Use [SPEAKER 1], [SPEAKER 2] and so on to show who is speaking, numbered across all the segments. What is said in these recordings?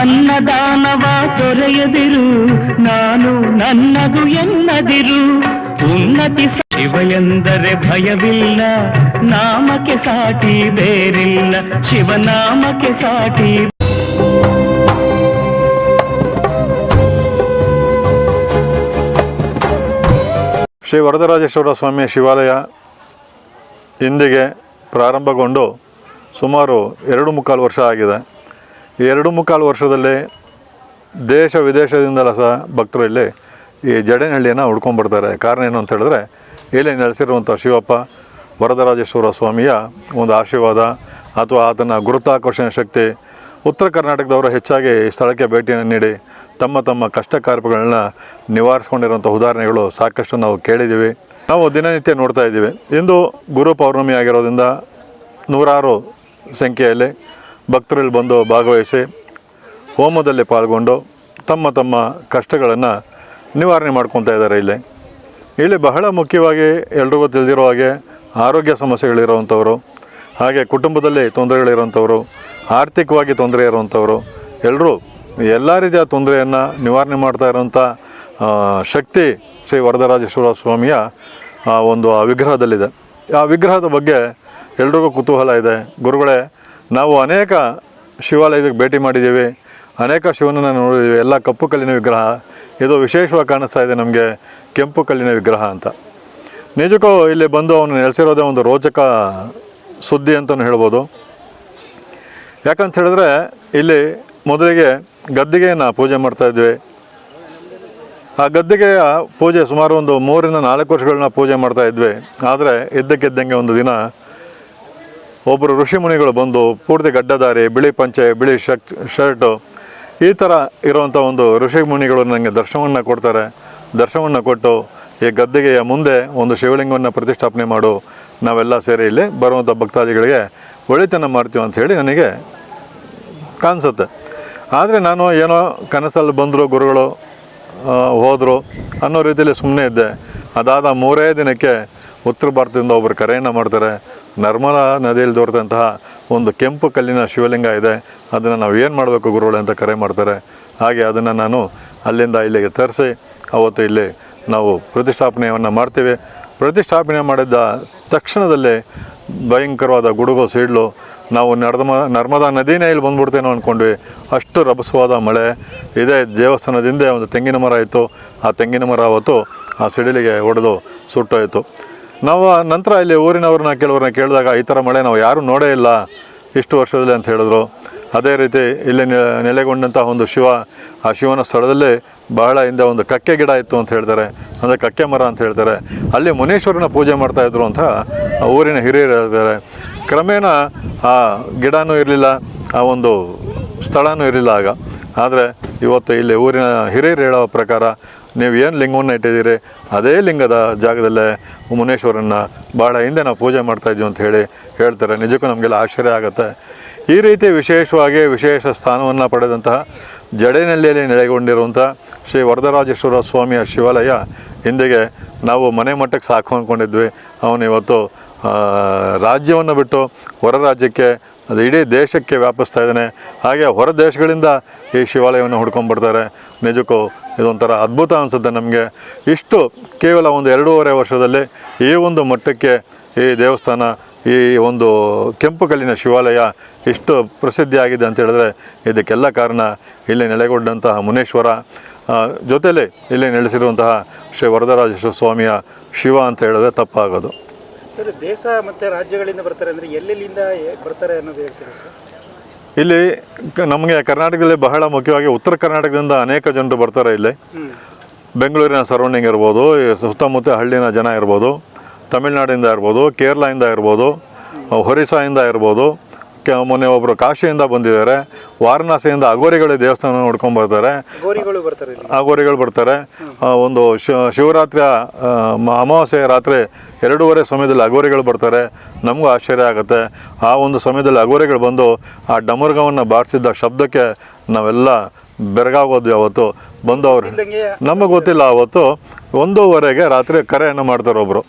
[SPEAKER 1] ಅನ್ನದಾನವ ತೊರೆಯದಿರು ನಾನು ನನ್ನದು ಎನ್ನದಿರು. ಉನ್ನತಿ ಶಿವ ಎಂದರೆ ಭಯವಿಲ್ಲ ನಾಮಕ್ಕೆ ಸಾಟಿ ಬೇರಿಲ್ಲ. ಶಿವನಾಮಕ್ಕೆ ಸಾಟಿ
[SPEAKER 2] ಶ್ರೀ ವರದರಾಜೇಶ್ವರ ಸ್ವಾಮಿಯ ಶಿವಾಲಯ ಇಂದಿಗೆ ಪ್ರಾರಂಭಗೊಂಡು ಸುಮಾರು ಎರಡು ಮುಕ್ಕಾಲು ವರ್ಷ ಆಗಿದೆ. ಎರಡು ಮುಕ್ಕಾಲು ವರ್ಷದಲ್ಲೇ ದೇಶ ವಿದೇಶದಿಂದಲ ಸಹ ಭಕ್ತರು ಇಲ್ಲಿ ಈ ಜಡೇನಹಳ್ಳಿಯನ್ನು ಹುಡ್ಕೊಂಡ್ಬರ್ತಾರೆ ಕಾರಣ ಏನು ಅಂತ ಹೇಳಿದ್ರೆ, ಇಲ್ಲಿ ನೆಲೆಸಿರುವಂಥ ಶಿವಪ್ಪ, ವರದರಾಜೇಶ್ವರ ಸ್ವಾಮಿಯ ಒಂದು ಆಶೀರ್ವಾದ ಅಥವಾ ಆತನ ಗುರುತಾಕರ್ಷಣೆ ಶಕ್ತಿ ಉತ್ತರ ಕರ್ನಾಟಕದವರು ಹೆಚ್ಚಾಗಿ ಈ ಸ್ಥಳಕ್ಕೆ ಭೇಟಿಯನ್ನು ನೀಡಿ ತಮ್ಮ ತಮ್ಮ ಕಷ್ಟ ಕಾರ್ಯಗಳನ್ನ ನಿವಾರಿಸ್ಕೊಂಡಿರುವಂಥ ಉದಾಹರಣೆಗಳು ಸಾಕಷ್ಟು ನಾವು ಕೇಳಿದ್ದೀವಿ. ನಾವು ದಿನನಿತ್ಯ ನೋಡ್ತಾ ಇದ್ದೀವಿ. ಇಂದು ಗುರು ಪೌರ್ಣಮಿ ಆಗಿರೋದ್ರಿಂದ ನೂರಾರು ಸಂಖ್ಯೆಯಲ್ಲಿ ಭಕ್ತರು ಇಲ್ಲಿ ಬಂದು ಭಾಗವಹಿಸಿ ಹೋಮದಲ್ಲಿ ಪಾಲ್ಗೊಂಡು ತಮ್ಮ ತಮ್ಮ ಕಷ್ಟಗಳನ್ನು ನಿವಾರಣೆ ಮಾಡ್ಕೊತಾ ಇದ್ದಾರೆ ಇಲ್ಲಿ. ಇಲ್ಲಿ ಬಹಳ ಮುಖ್ಯವಾಗಿ ಎಲ್ರಿಗೂ ತಿಳಿದಿರೋ ಹಾಗೆ ಆರೋಗ್ಯ ಸಮಸ್ಯೆಗಳಿರುವಂಥವ್ರು ಹಾಗೆ ಕುಟುಂಬದಲ್ಲಿ ತೊಂದರೆಗಳಿರುವಂಥವ್ರು ಆರ್ಥಿಕವಾಗಿ ತೊಂದರೆ ಇರುವಂಥವ್ರು ಎಲ್ಲರೂ ಎಲ್ಲ ರೀತಿಯ ತೊಂದರೆಯನ್ನು ನಿವಾರಣೆ ಮಾಡ್ತಾ ಇರೋಂಥ ಶಕ್ತಿ ಶ್ರೀ ವರದರಾಜೇಶ್ವರ ಸ್ವಾಮಿಯ ಒಂದು ಆ ವಿಗ್ರಹದಲ್ಲಿದೆ. ಆ ವಿಗ್ರಹದ ಬಗ್ಗೆ ಎಲ್ರಿಗೂ ಕುತೂಹಲ ಇದೆ. ಗುರುಗಳೇ ನಾವು ಅನೇಕ ಶಿವಾಲಯಕ್ಕೆ ಭೇಟಿ ಮಾಡಿದ್ದೀವಿ, ಅನೇಕ ಶಿವನನ್ನು ನೋಡಿದ್ದೀವಿ, ಎಲ್ಲ ಕಪ್ಪು ಕಲ್ಲಿನ ವಿಗ್ರಹ. ಇದು ವಿಶೇಷವಾಗಿ ಕಾಣಿಸ್ತಾ ಇದೆ ನಮಗೆ ಕೆಂಪು ಕಲ್ಲಿನ ವಿಗ್ರಹ ಅಂತ. ನಿಜಕ್ಕೂ ಇಲ್ಲಿ ಬಂದು ಅವನು ನೆಲೆಸಿರೋದೇ ಒಂದು ರೋಚಕ ಸುದ್ದಿ ಅಂತಲೂ ಹೇಳ್ಬೋದು. ಯಾಕಂತ ಹೇಳಿದ್ರೆ, ಇಲ್ಲಿ ಮೊದಲಿಗೆ ಗದ್ದಿಗೆಯನ್ನು ಪೂಜೆ ಮಾಡ್ತಾಯಿದ್ವಿ ಆ ಗದ್ದಿಗೆಯ ಪೂಜೆ ಸುಮಾರು ಒಂದು ಮೂರಿಂದ ನಾಲ್ಕು ವರ್ಷಗಳನ್ನ ಪೂಜೆ ಮಾಡ್ತಾಯಿದ್ವಿ ಆದರೆ ಇದ್ದಕ್ಕಿದ್ದಂಗೆ ಒಂದು ದಿನ ಒಬ್ಬರು ಋಷಿಮುನಿಗಳು ಬಂದು ಪೂರ್ತಿ ಗಡ್ಡದಾರಿ, ಬಿಳಿ ಪಂಚೆ, ಬಿಳಿ ಶರ್ಟ್, ಶರ್ಟು ಈ ಥರ ಇರುವಂಥ ಒಂದು ಋಷಿಮುನಿಗಳು ನನಗೆ ದರ್ಶನವನ್ನು ಕೊಡ್ತಾರೆ. ದರ್ಶನವನ್ನು ಕೊಟ್ಟು ಈ ಗದ್ದೆಗೆಯ ಮುಂದೆ ಒಂದು ಶಿವಲಿಂಗವನ್ನು ಪ್ರತಿಷ್ಠಾಪನೆ ಮಾಡು. ನಾವೆಲ್ಲ ಸೇರಿ ಇಲ್ಲಿ ಬರುವಂಥ ಭಕ್ತಾದಿಗಳಿಗೆ ಒಳಿತನ ಮಾಡ್ತೀವಿ ಅಂತ ಹೇಳಿ ನನಗೆ ಕಾಣಿಸುತ್ತೆ ಆದರೆ ನಾನು ಏನೋ ಕನಸಲ್ಲಿ ಬಂದರು ಗುರುಗಳು ಹೋದರು ಅನ್ನೋ ರೀತಿಯಲ್ಲಿ ಸುಮ್ಮನೆ ಇದ್ದೆ. ಅದಾದ ಮೂರೇ ದಿನಕ್ಕೆ ಉತ್ತರ ಭಾರತದಿಂದ ಒಬ್ಬರು ಕರೆಯನ್ನು ಮಾಡ್ತಾರೆ. ನರ್ಮದಾ ನದಿಯಲ್ಲಿ ದೊರೆತಂತಹ ಒಂದು ಕೆಂಪು ಕಲ್ಲಿನ ಶಿವಲಿಂಗ ಇದೆ. ಅದನ್ನು ನಾವು ಏನು ಮಾಡಬೇಕು ಗುರುಗಳು ಅಂತ ಕರೆ ಮಾಡ್ತಾರೆ. ಹಾಗೆ ಅದನ್ನು ನಾನು ಅಲ್ಲಿಂದ ಇಲ್ಲಿಗೆ ತರಿಸಿ ಅವತ್ತು ಇಲ್ಲಿ ನಾವು ಪ್ರತಿಷ್ಠಾಪನೆಯನ್ನು ಮಾಡ್ತೀವಿ. ಪ್ರತಿಷ್ಠಾಪನೆ ಮಾಡಿದ್ದ ತಕ್ಷಣದಲ್ಲೇ ಭಯಂಕರವಾದ ಗುಡುಗು, ಸಿಡ್ಲು, ನಾವು ನರ್ಮ, ನರ್ಮದಾ ನದಿನೇ ಇಲ್ಲಿ ಬಂದ್ಬಿಡ್ತೇನೋ ಅಂದ್ಕೊಂಡ್ವಿ ಅಷ್ಟು ರಭಸವಾದ ಮಳೆ. ಇದೇ ದೇವಸ್ಥಾನದಿಂದ ಒಂದು ತೆಂಗಿನ ಮರ ಇತ್ತು. ಆ ತೆಂಗಿನ ಮರ ಅವತ್ತು ಆ ಸಿಡಿಲಿಗೆ ಒಡೆದು ಸುಟ್ಟೋಯಿತು. ನಾವು ನಂತರ ಇಲ್ಲಿ ಊರಿನವ್ರನ್ನ ಕೆಲವ್ರನ್ನ ಕೇಳಿದಾಗ ಈ ಥರ ಮಳೆ ನಾವು ಯಾರೂ ನೋಡೇ ಇಲ್ಲ, ಇಷ್ಟು ವರ್ಷದಲ್ಲಿ ಅಂತ ಹೇಳಿದ್ರು. ಅದೇ ರೀತಿ ಇಲ್ಲಿ ನೆಲೆಗೊಂಡಂಥ ಒಂದು ಶಿವ, ಆ ಶಿವನ ಸ್ಥಳದಲ್ಲಿ ಬಹಳ ಹಿಂದೆ ಒಂದು ಕಕ್ಕೆ ಗಿಡ ಇತ್ತು ಅಂತ ಹೇಳ್ತಾರೆ. ಅಂದರೆ ಕಕ್ಕೆ ಮರ ಅಂತ ಹೇಳ್ತಾರೆ. ಅಲ್ಲಿ ಮುನೇಶ್ವರನ ಪೂಜೆ ಮಾಡ್ತಾಯಿದ್ರು ಅಂತ ಊರಿನ ಹಿರಿಯರು ಹೇಳ್ತಾರೆ. ಕ್ರಮೇಣ ಆ ಗಿಡನೂ ಇರಲಿಲ್ಲ, ಆ ಒಂದು ಸ್ಥಳನೂ ಇರಲಿಲ್ಲ ಆಗ. ಆದರೆ ಇವತ್ತು ಇಲ್ಲಿ ಊರಿನ ಹಿರಿಯರು ಹೇಳೋ ಪ್ರಕಾರ ನೀವು ಏನು ಲಿಂಗವನ್ನು ಇಟ್ಟಿದ್ದೀರಿ? ಅದೇ ಲಿಂಗದ ಜಾಗದಲ್ಲೇ ಮುನೇಶ್ವರನ್ನ ಭಾಳ ಹಿಂದೆ ನಾವು ಪೂಜೆ ಮಾಡ್ತಾಯಿದ್ವಿ ಅಂತ ಹೇಳಿ ಹೇಳ್ತಾರೆ. ನಿಜಕ್ಕೂ ನಮಗೆಲ್ಲ ಆಶ್ಚರ್ಯ ಆಗುತ್ತೆ. ಈ ರೀತಿ ವಿಶೇಷವಾಗಿ ವಿಶೇಷ ಸ್ಥಾನವನ್ನು ಪಡೆದಂತಹ ಜಡೇನಹಳ್ಳಿಯಲ್ಲಿ ನೆಲೆಗೊಂಡಿರುವಂಥ ಶ್ರೀ ವರದರಾಜೇಶ್ವರ ಸ್ವಾಮಿಯ ಶಿವಾಲಯ ಇಂದಿಗೆ ನಾವು ಮನೆ ಮಟ್ಟಕ್ಕೆ ಸಾಕು ಅಂದ್ಕೊಂಡಿದ್ವಿ ಅವನು ಇವತ್ತು ರಾಜ್ಯವನ್ನು ಬಿಟ್ಟು ಹೊರ ರಾಜ್ಯಕ್ಕೆ ಅದು ಇಡೀ ದೇಶಕ್ಕೆ ವ್ಯಾಪಿಸ್ತಾ ಇದ್ದಾನೆ. ಹಾಗೆ ಹೊರ ದೇಶಗಳಿಂದ ಈ ಶಿವಾಲಯವನ್ನು ಹುಡ್ಕೊಂಡ್ಬರ್ತಾರೆ. ನಿಜಕ್ಕೂ ಇದೊಂಥರ ಅದ್ಭುತ ಅನಿಸುತ್ತೆ ನಮಗೆ. ಇಷ್ಟು ಕೇವಲ ಒಂದು ಎರಡೂವರೆ ವರ್ಷದಲ್ಲಿ ಈ ಒಂದು ಮಟ್ಟಕ್ಕೆ ಈ ದೇವಸ್ಥಾನ, ಈ ಒಂದು ಕೆಂಪು ಕಲ್ಲಿನ ಶಿವಾಲಯ ಇಷ್ಟು ಪ್ರಸಿದ್ಧಿಯಾಗಿದೆ ಅಂತ ಹೇಳಿದ್ರೆ ಇದಕ್ಕೆಲ್ಲ ಕಾರಣ ಇಲ್ಲಿ ನೆಲೆಗೊಂಡಂತಹ ಮುನೇಶ್ವರ. ಜೊತೆಯಲ್ಲಿ ಇಲ್ಲಿ ನೆಲೆಸಿರುವಂತಹ ಶ್ರೀ ವರದರಾಜೇಶ್ವರ ಸ್ವಾಮಿಯ ಶಿವ ಅಂತ ಹೇಳಿದ್ರೆ ತಪ್ಪಾಗೋದು.
[SPEAKER 3] ಸರ್ ದೇಶ ಮತ್ತೆ ರಾಜ್ಯಗಳಿಂದ ಬರ್ತಾರೆ ಅಂದ್ರೆ ಎಲ್ಲೆಲ್ಲಿಂದ ಬರ್ತಾರೆ ಅನ್ನೋದು ಹೇಳ್ತೀರಾ ಸರ್?
[SPEAKER 2] ಇಲ್ಲಿ ನಮಗೆ ಕರ್ನಾಟಕದಲ್ಲಿ ಬಹಳ ಮುಖ್ಯವಾಗಿ ಉತ್ತರ ಕರ್ನಾಟಕದಿಂದ ಅನೇಕ ಜನರು ಬರ್ತಾರೆ ಇಲ್ಲಿ. ಬೆಂಗಳೂರಿನ ಸರೌಂಡಿಂಗ್ ಇರ್ಬೋದು ಸುತ್ತಮುತ್ತ ಹಳ್ಳಿನ ಜನ ಇರ್ಬೋದು ತಮಿಳ್ನಾಡಿಂದ ಇರ್ಬೋದು ಕೇರಳದಿಂದ ಇರ್ಬೋದು ಒರಿಸ್ಸಾಯಿಂದ ಇರ್ಬೋದು ಮೊನ್ನೆ ಒಬ್ಬರು ಕಾಶಿಯಿಂದ ಬಂದಿದ್ದಾರೆ. ವಾರಣಾಸಿಯಿಂದ ಅಗೋರಿಗಳ ದೇವಸ್ಥಾನ ನೋಡ್ಕೊಂಡು ಬರ್ತಾರೆ. ಅಗೋರಿಗಳು ಬರ್ತಾರೆ ಆ, ಒಂದು ಶಿವರಾತ್ರಿ ಅಮಾವಾಸ್ಯೆಯ ರಾತ್ರಿ ಎರಡೂವರೆ ಸಮಯದಲ್ಲಿ ಅಗೋರಿಗಳು ಬರ್ತಾರೆ. ನಮಗೂ ಆಶ್ಚರ್ಯ ಆಗುತ್ತೆ. ಆ ಒಂದು ಸಮಯದಲ್ಲಿ ಅಗೋರಿಗಳು ಬಂದು ಆ ಡಮರ್ಗವನ್ನು ಬಾರಿಸಿದ್ದ ಶಬ್ದಕ್ಕೆ ನಾವೆಲ್ಲ ಬೆರಗಾಗೋದು ಯಾವತ್ತು? ಬಂದು ಅವ್ರು ನಮಗೆ ಗೊತ್ತಿಲ್ಲ ಅವತ್ತು. ಒಂದೂವರೆಗೆ ರಾತ್ರಿ ಕರೆಯನ್ನು ಮಾಡ್ತಾರೆ ಒಬ್ಬರು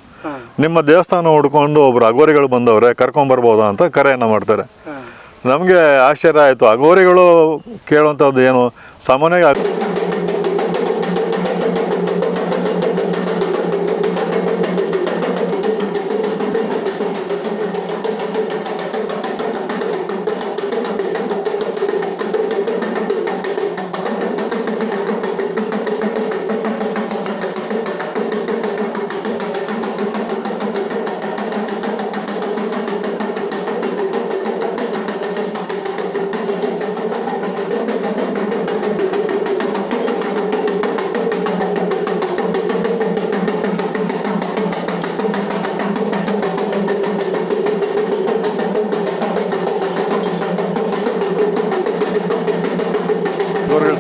[SPEAKER 2] ನಿಮ್ಮ ದೇವಸ್ಥಾನ ಹುಡ್ಕೊಂಡು ಒಬ್ರು ಅಗೋರಿಗಳು ಬಂದವ್ರೆ ಕರ್ಕೊಂಬರ್ಬೋದಾ ಅಂತ ಕರೆಯನ್ನು ಮಾಡ್ತಾರೆ. ನಮಗೆ ಆಶ್ಚರ್ಯ ಆಯಿತು. ಅಗೋರಿಗಳು ಕೇಳುವಂಥದ್ದು ಏನು? ಸಾಮಾನ್ಯವಾಗಿ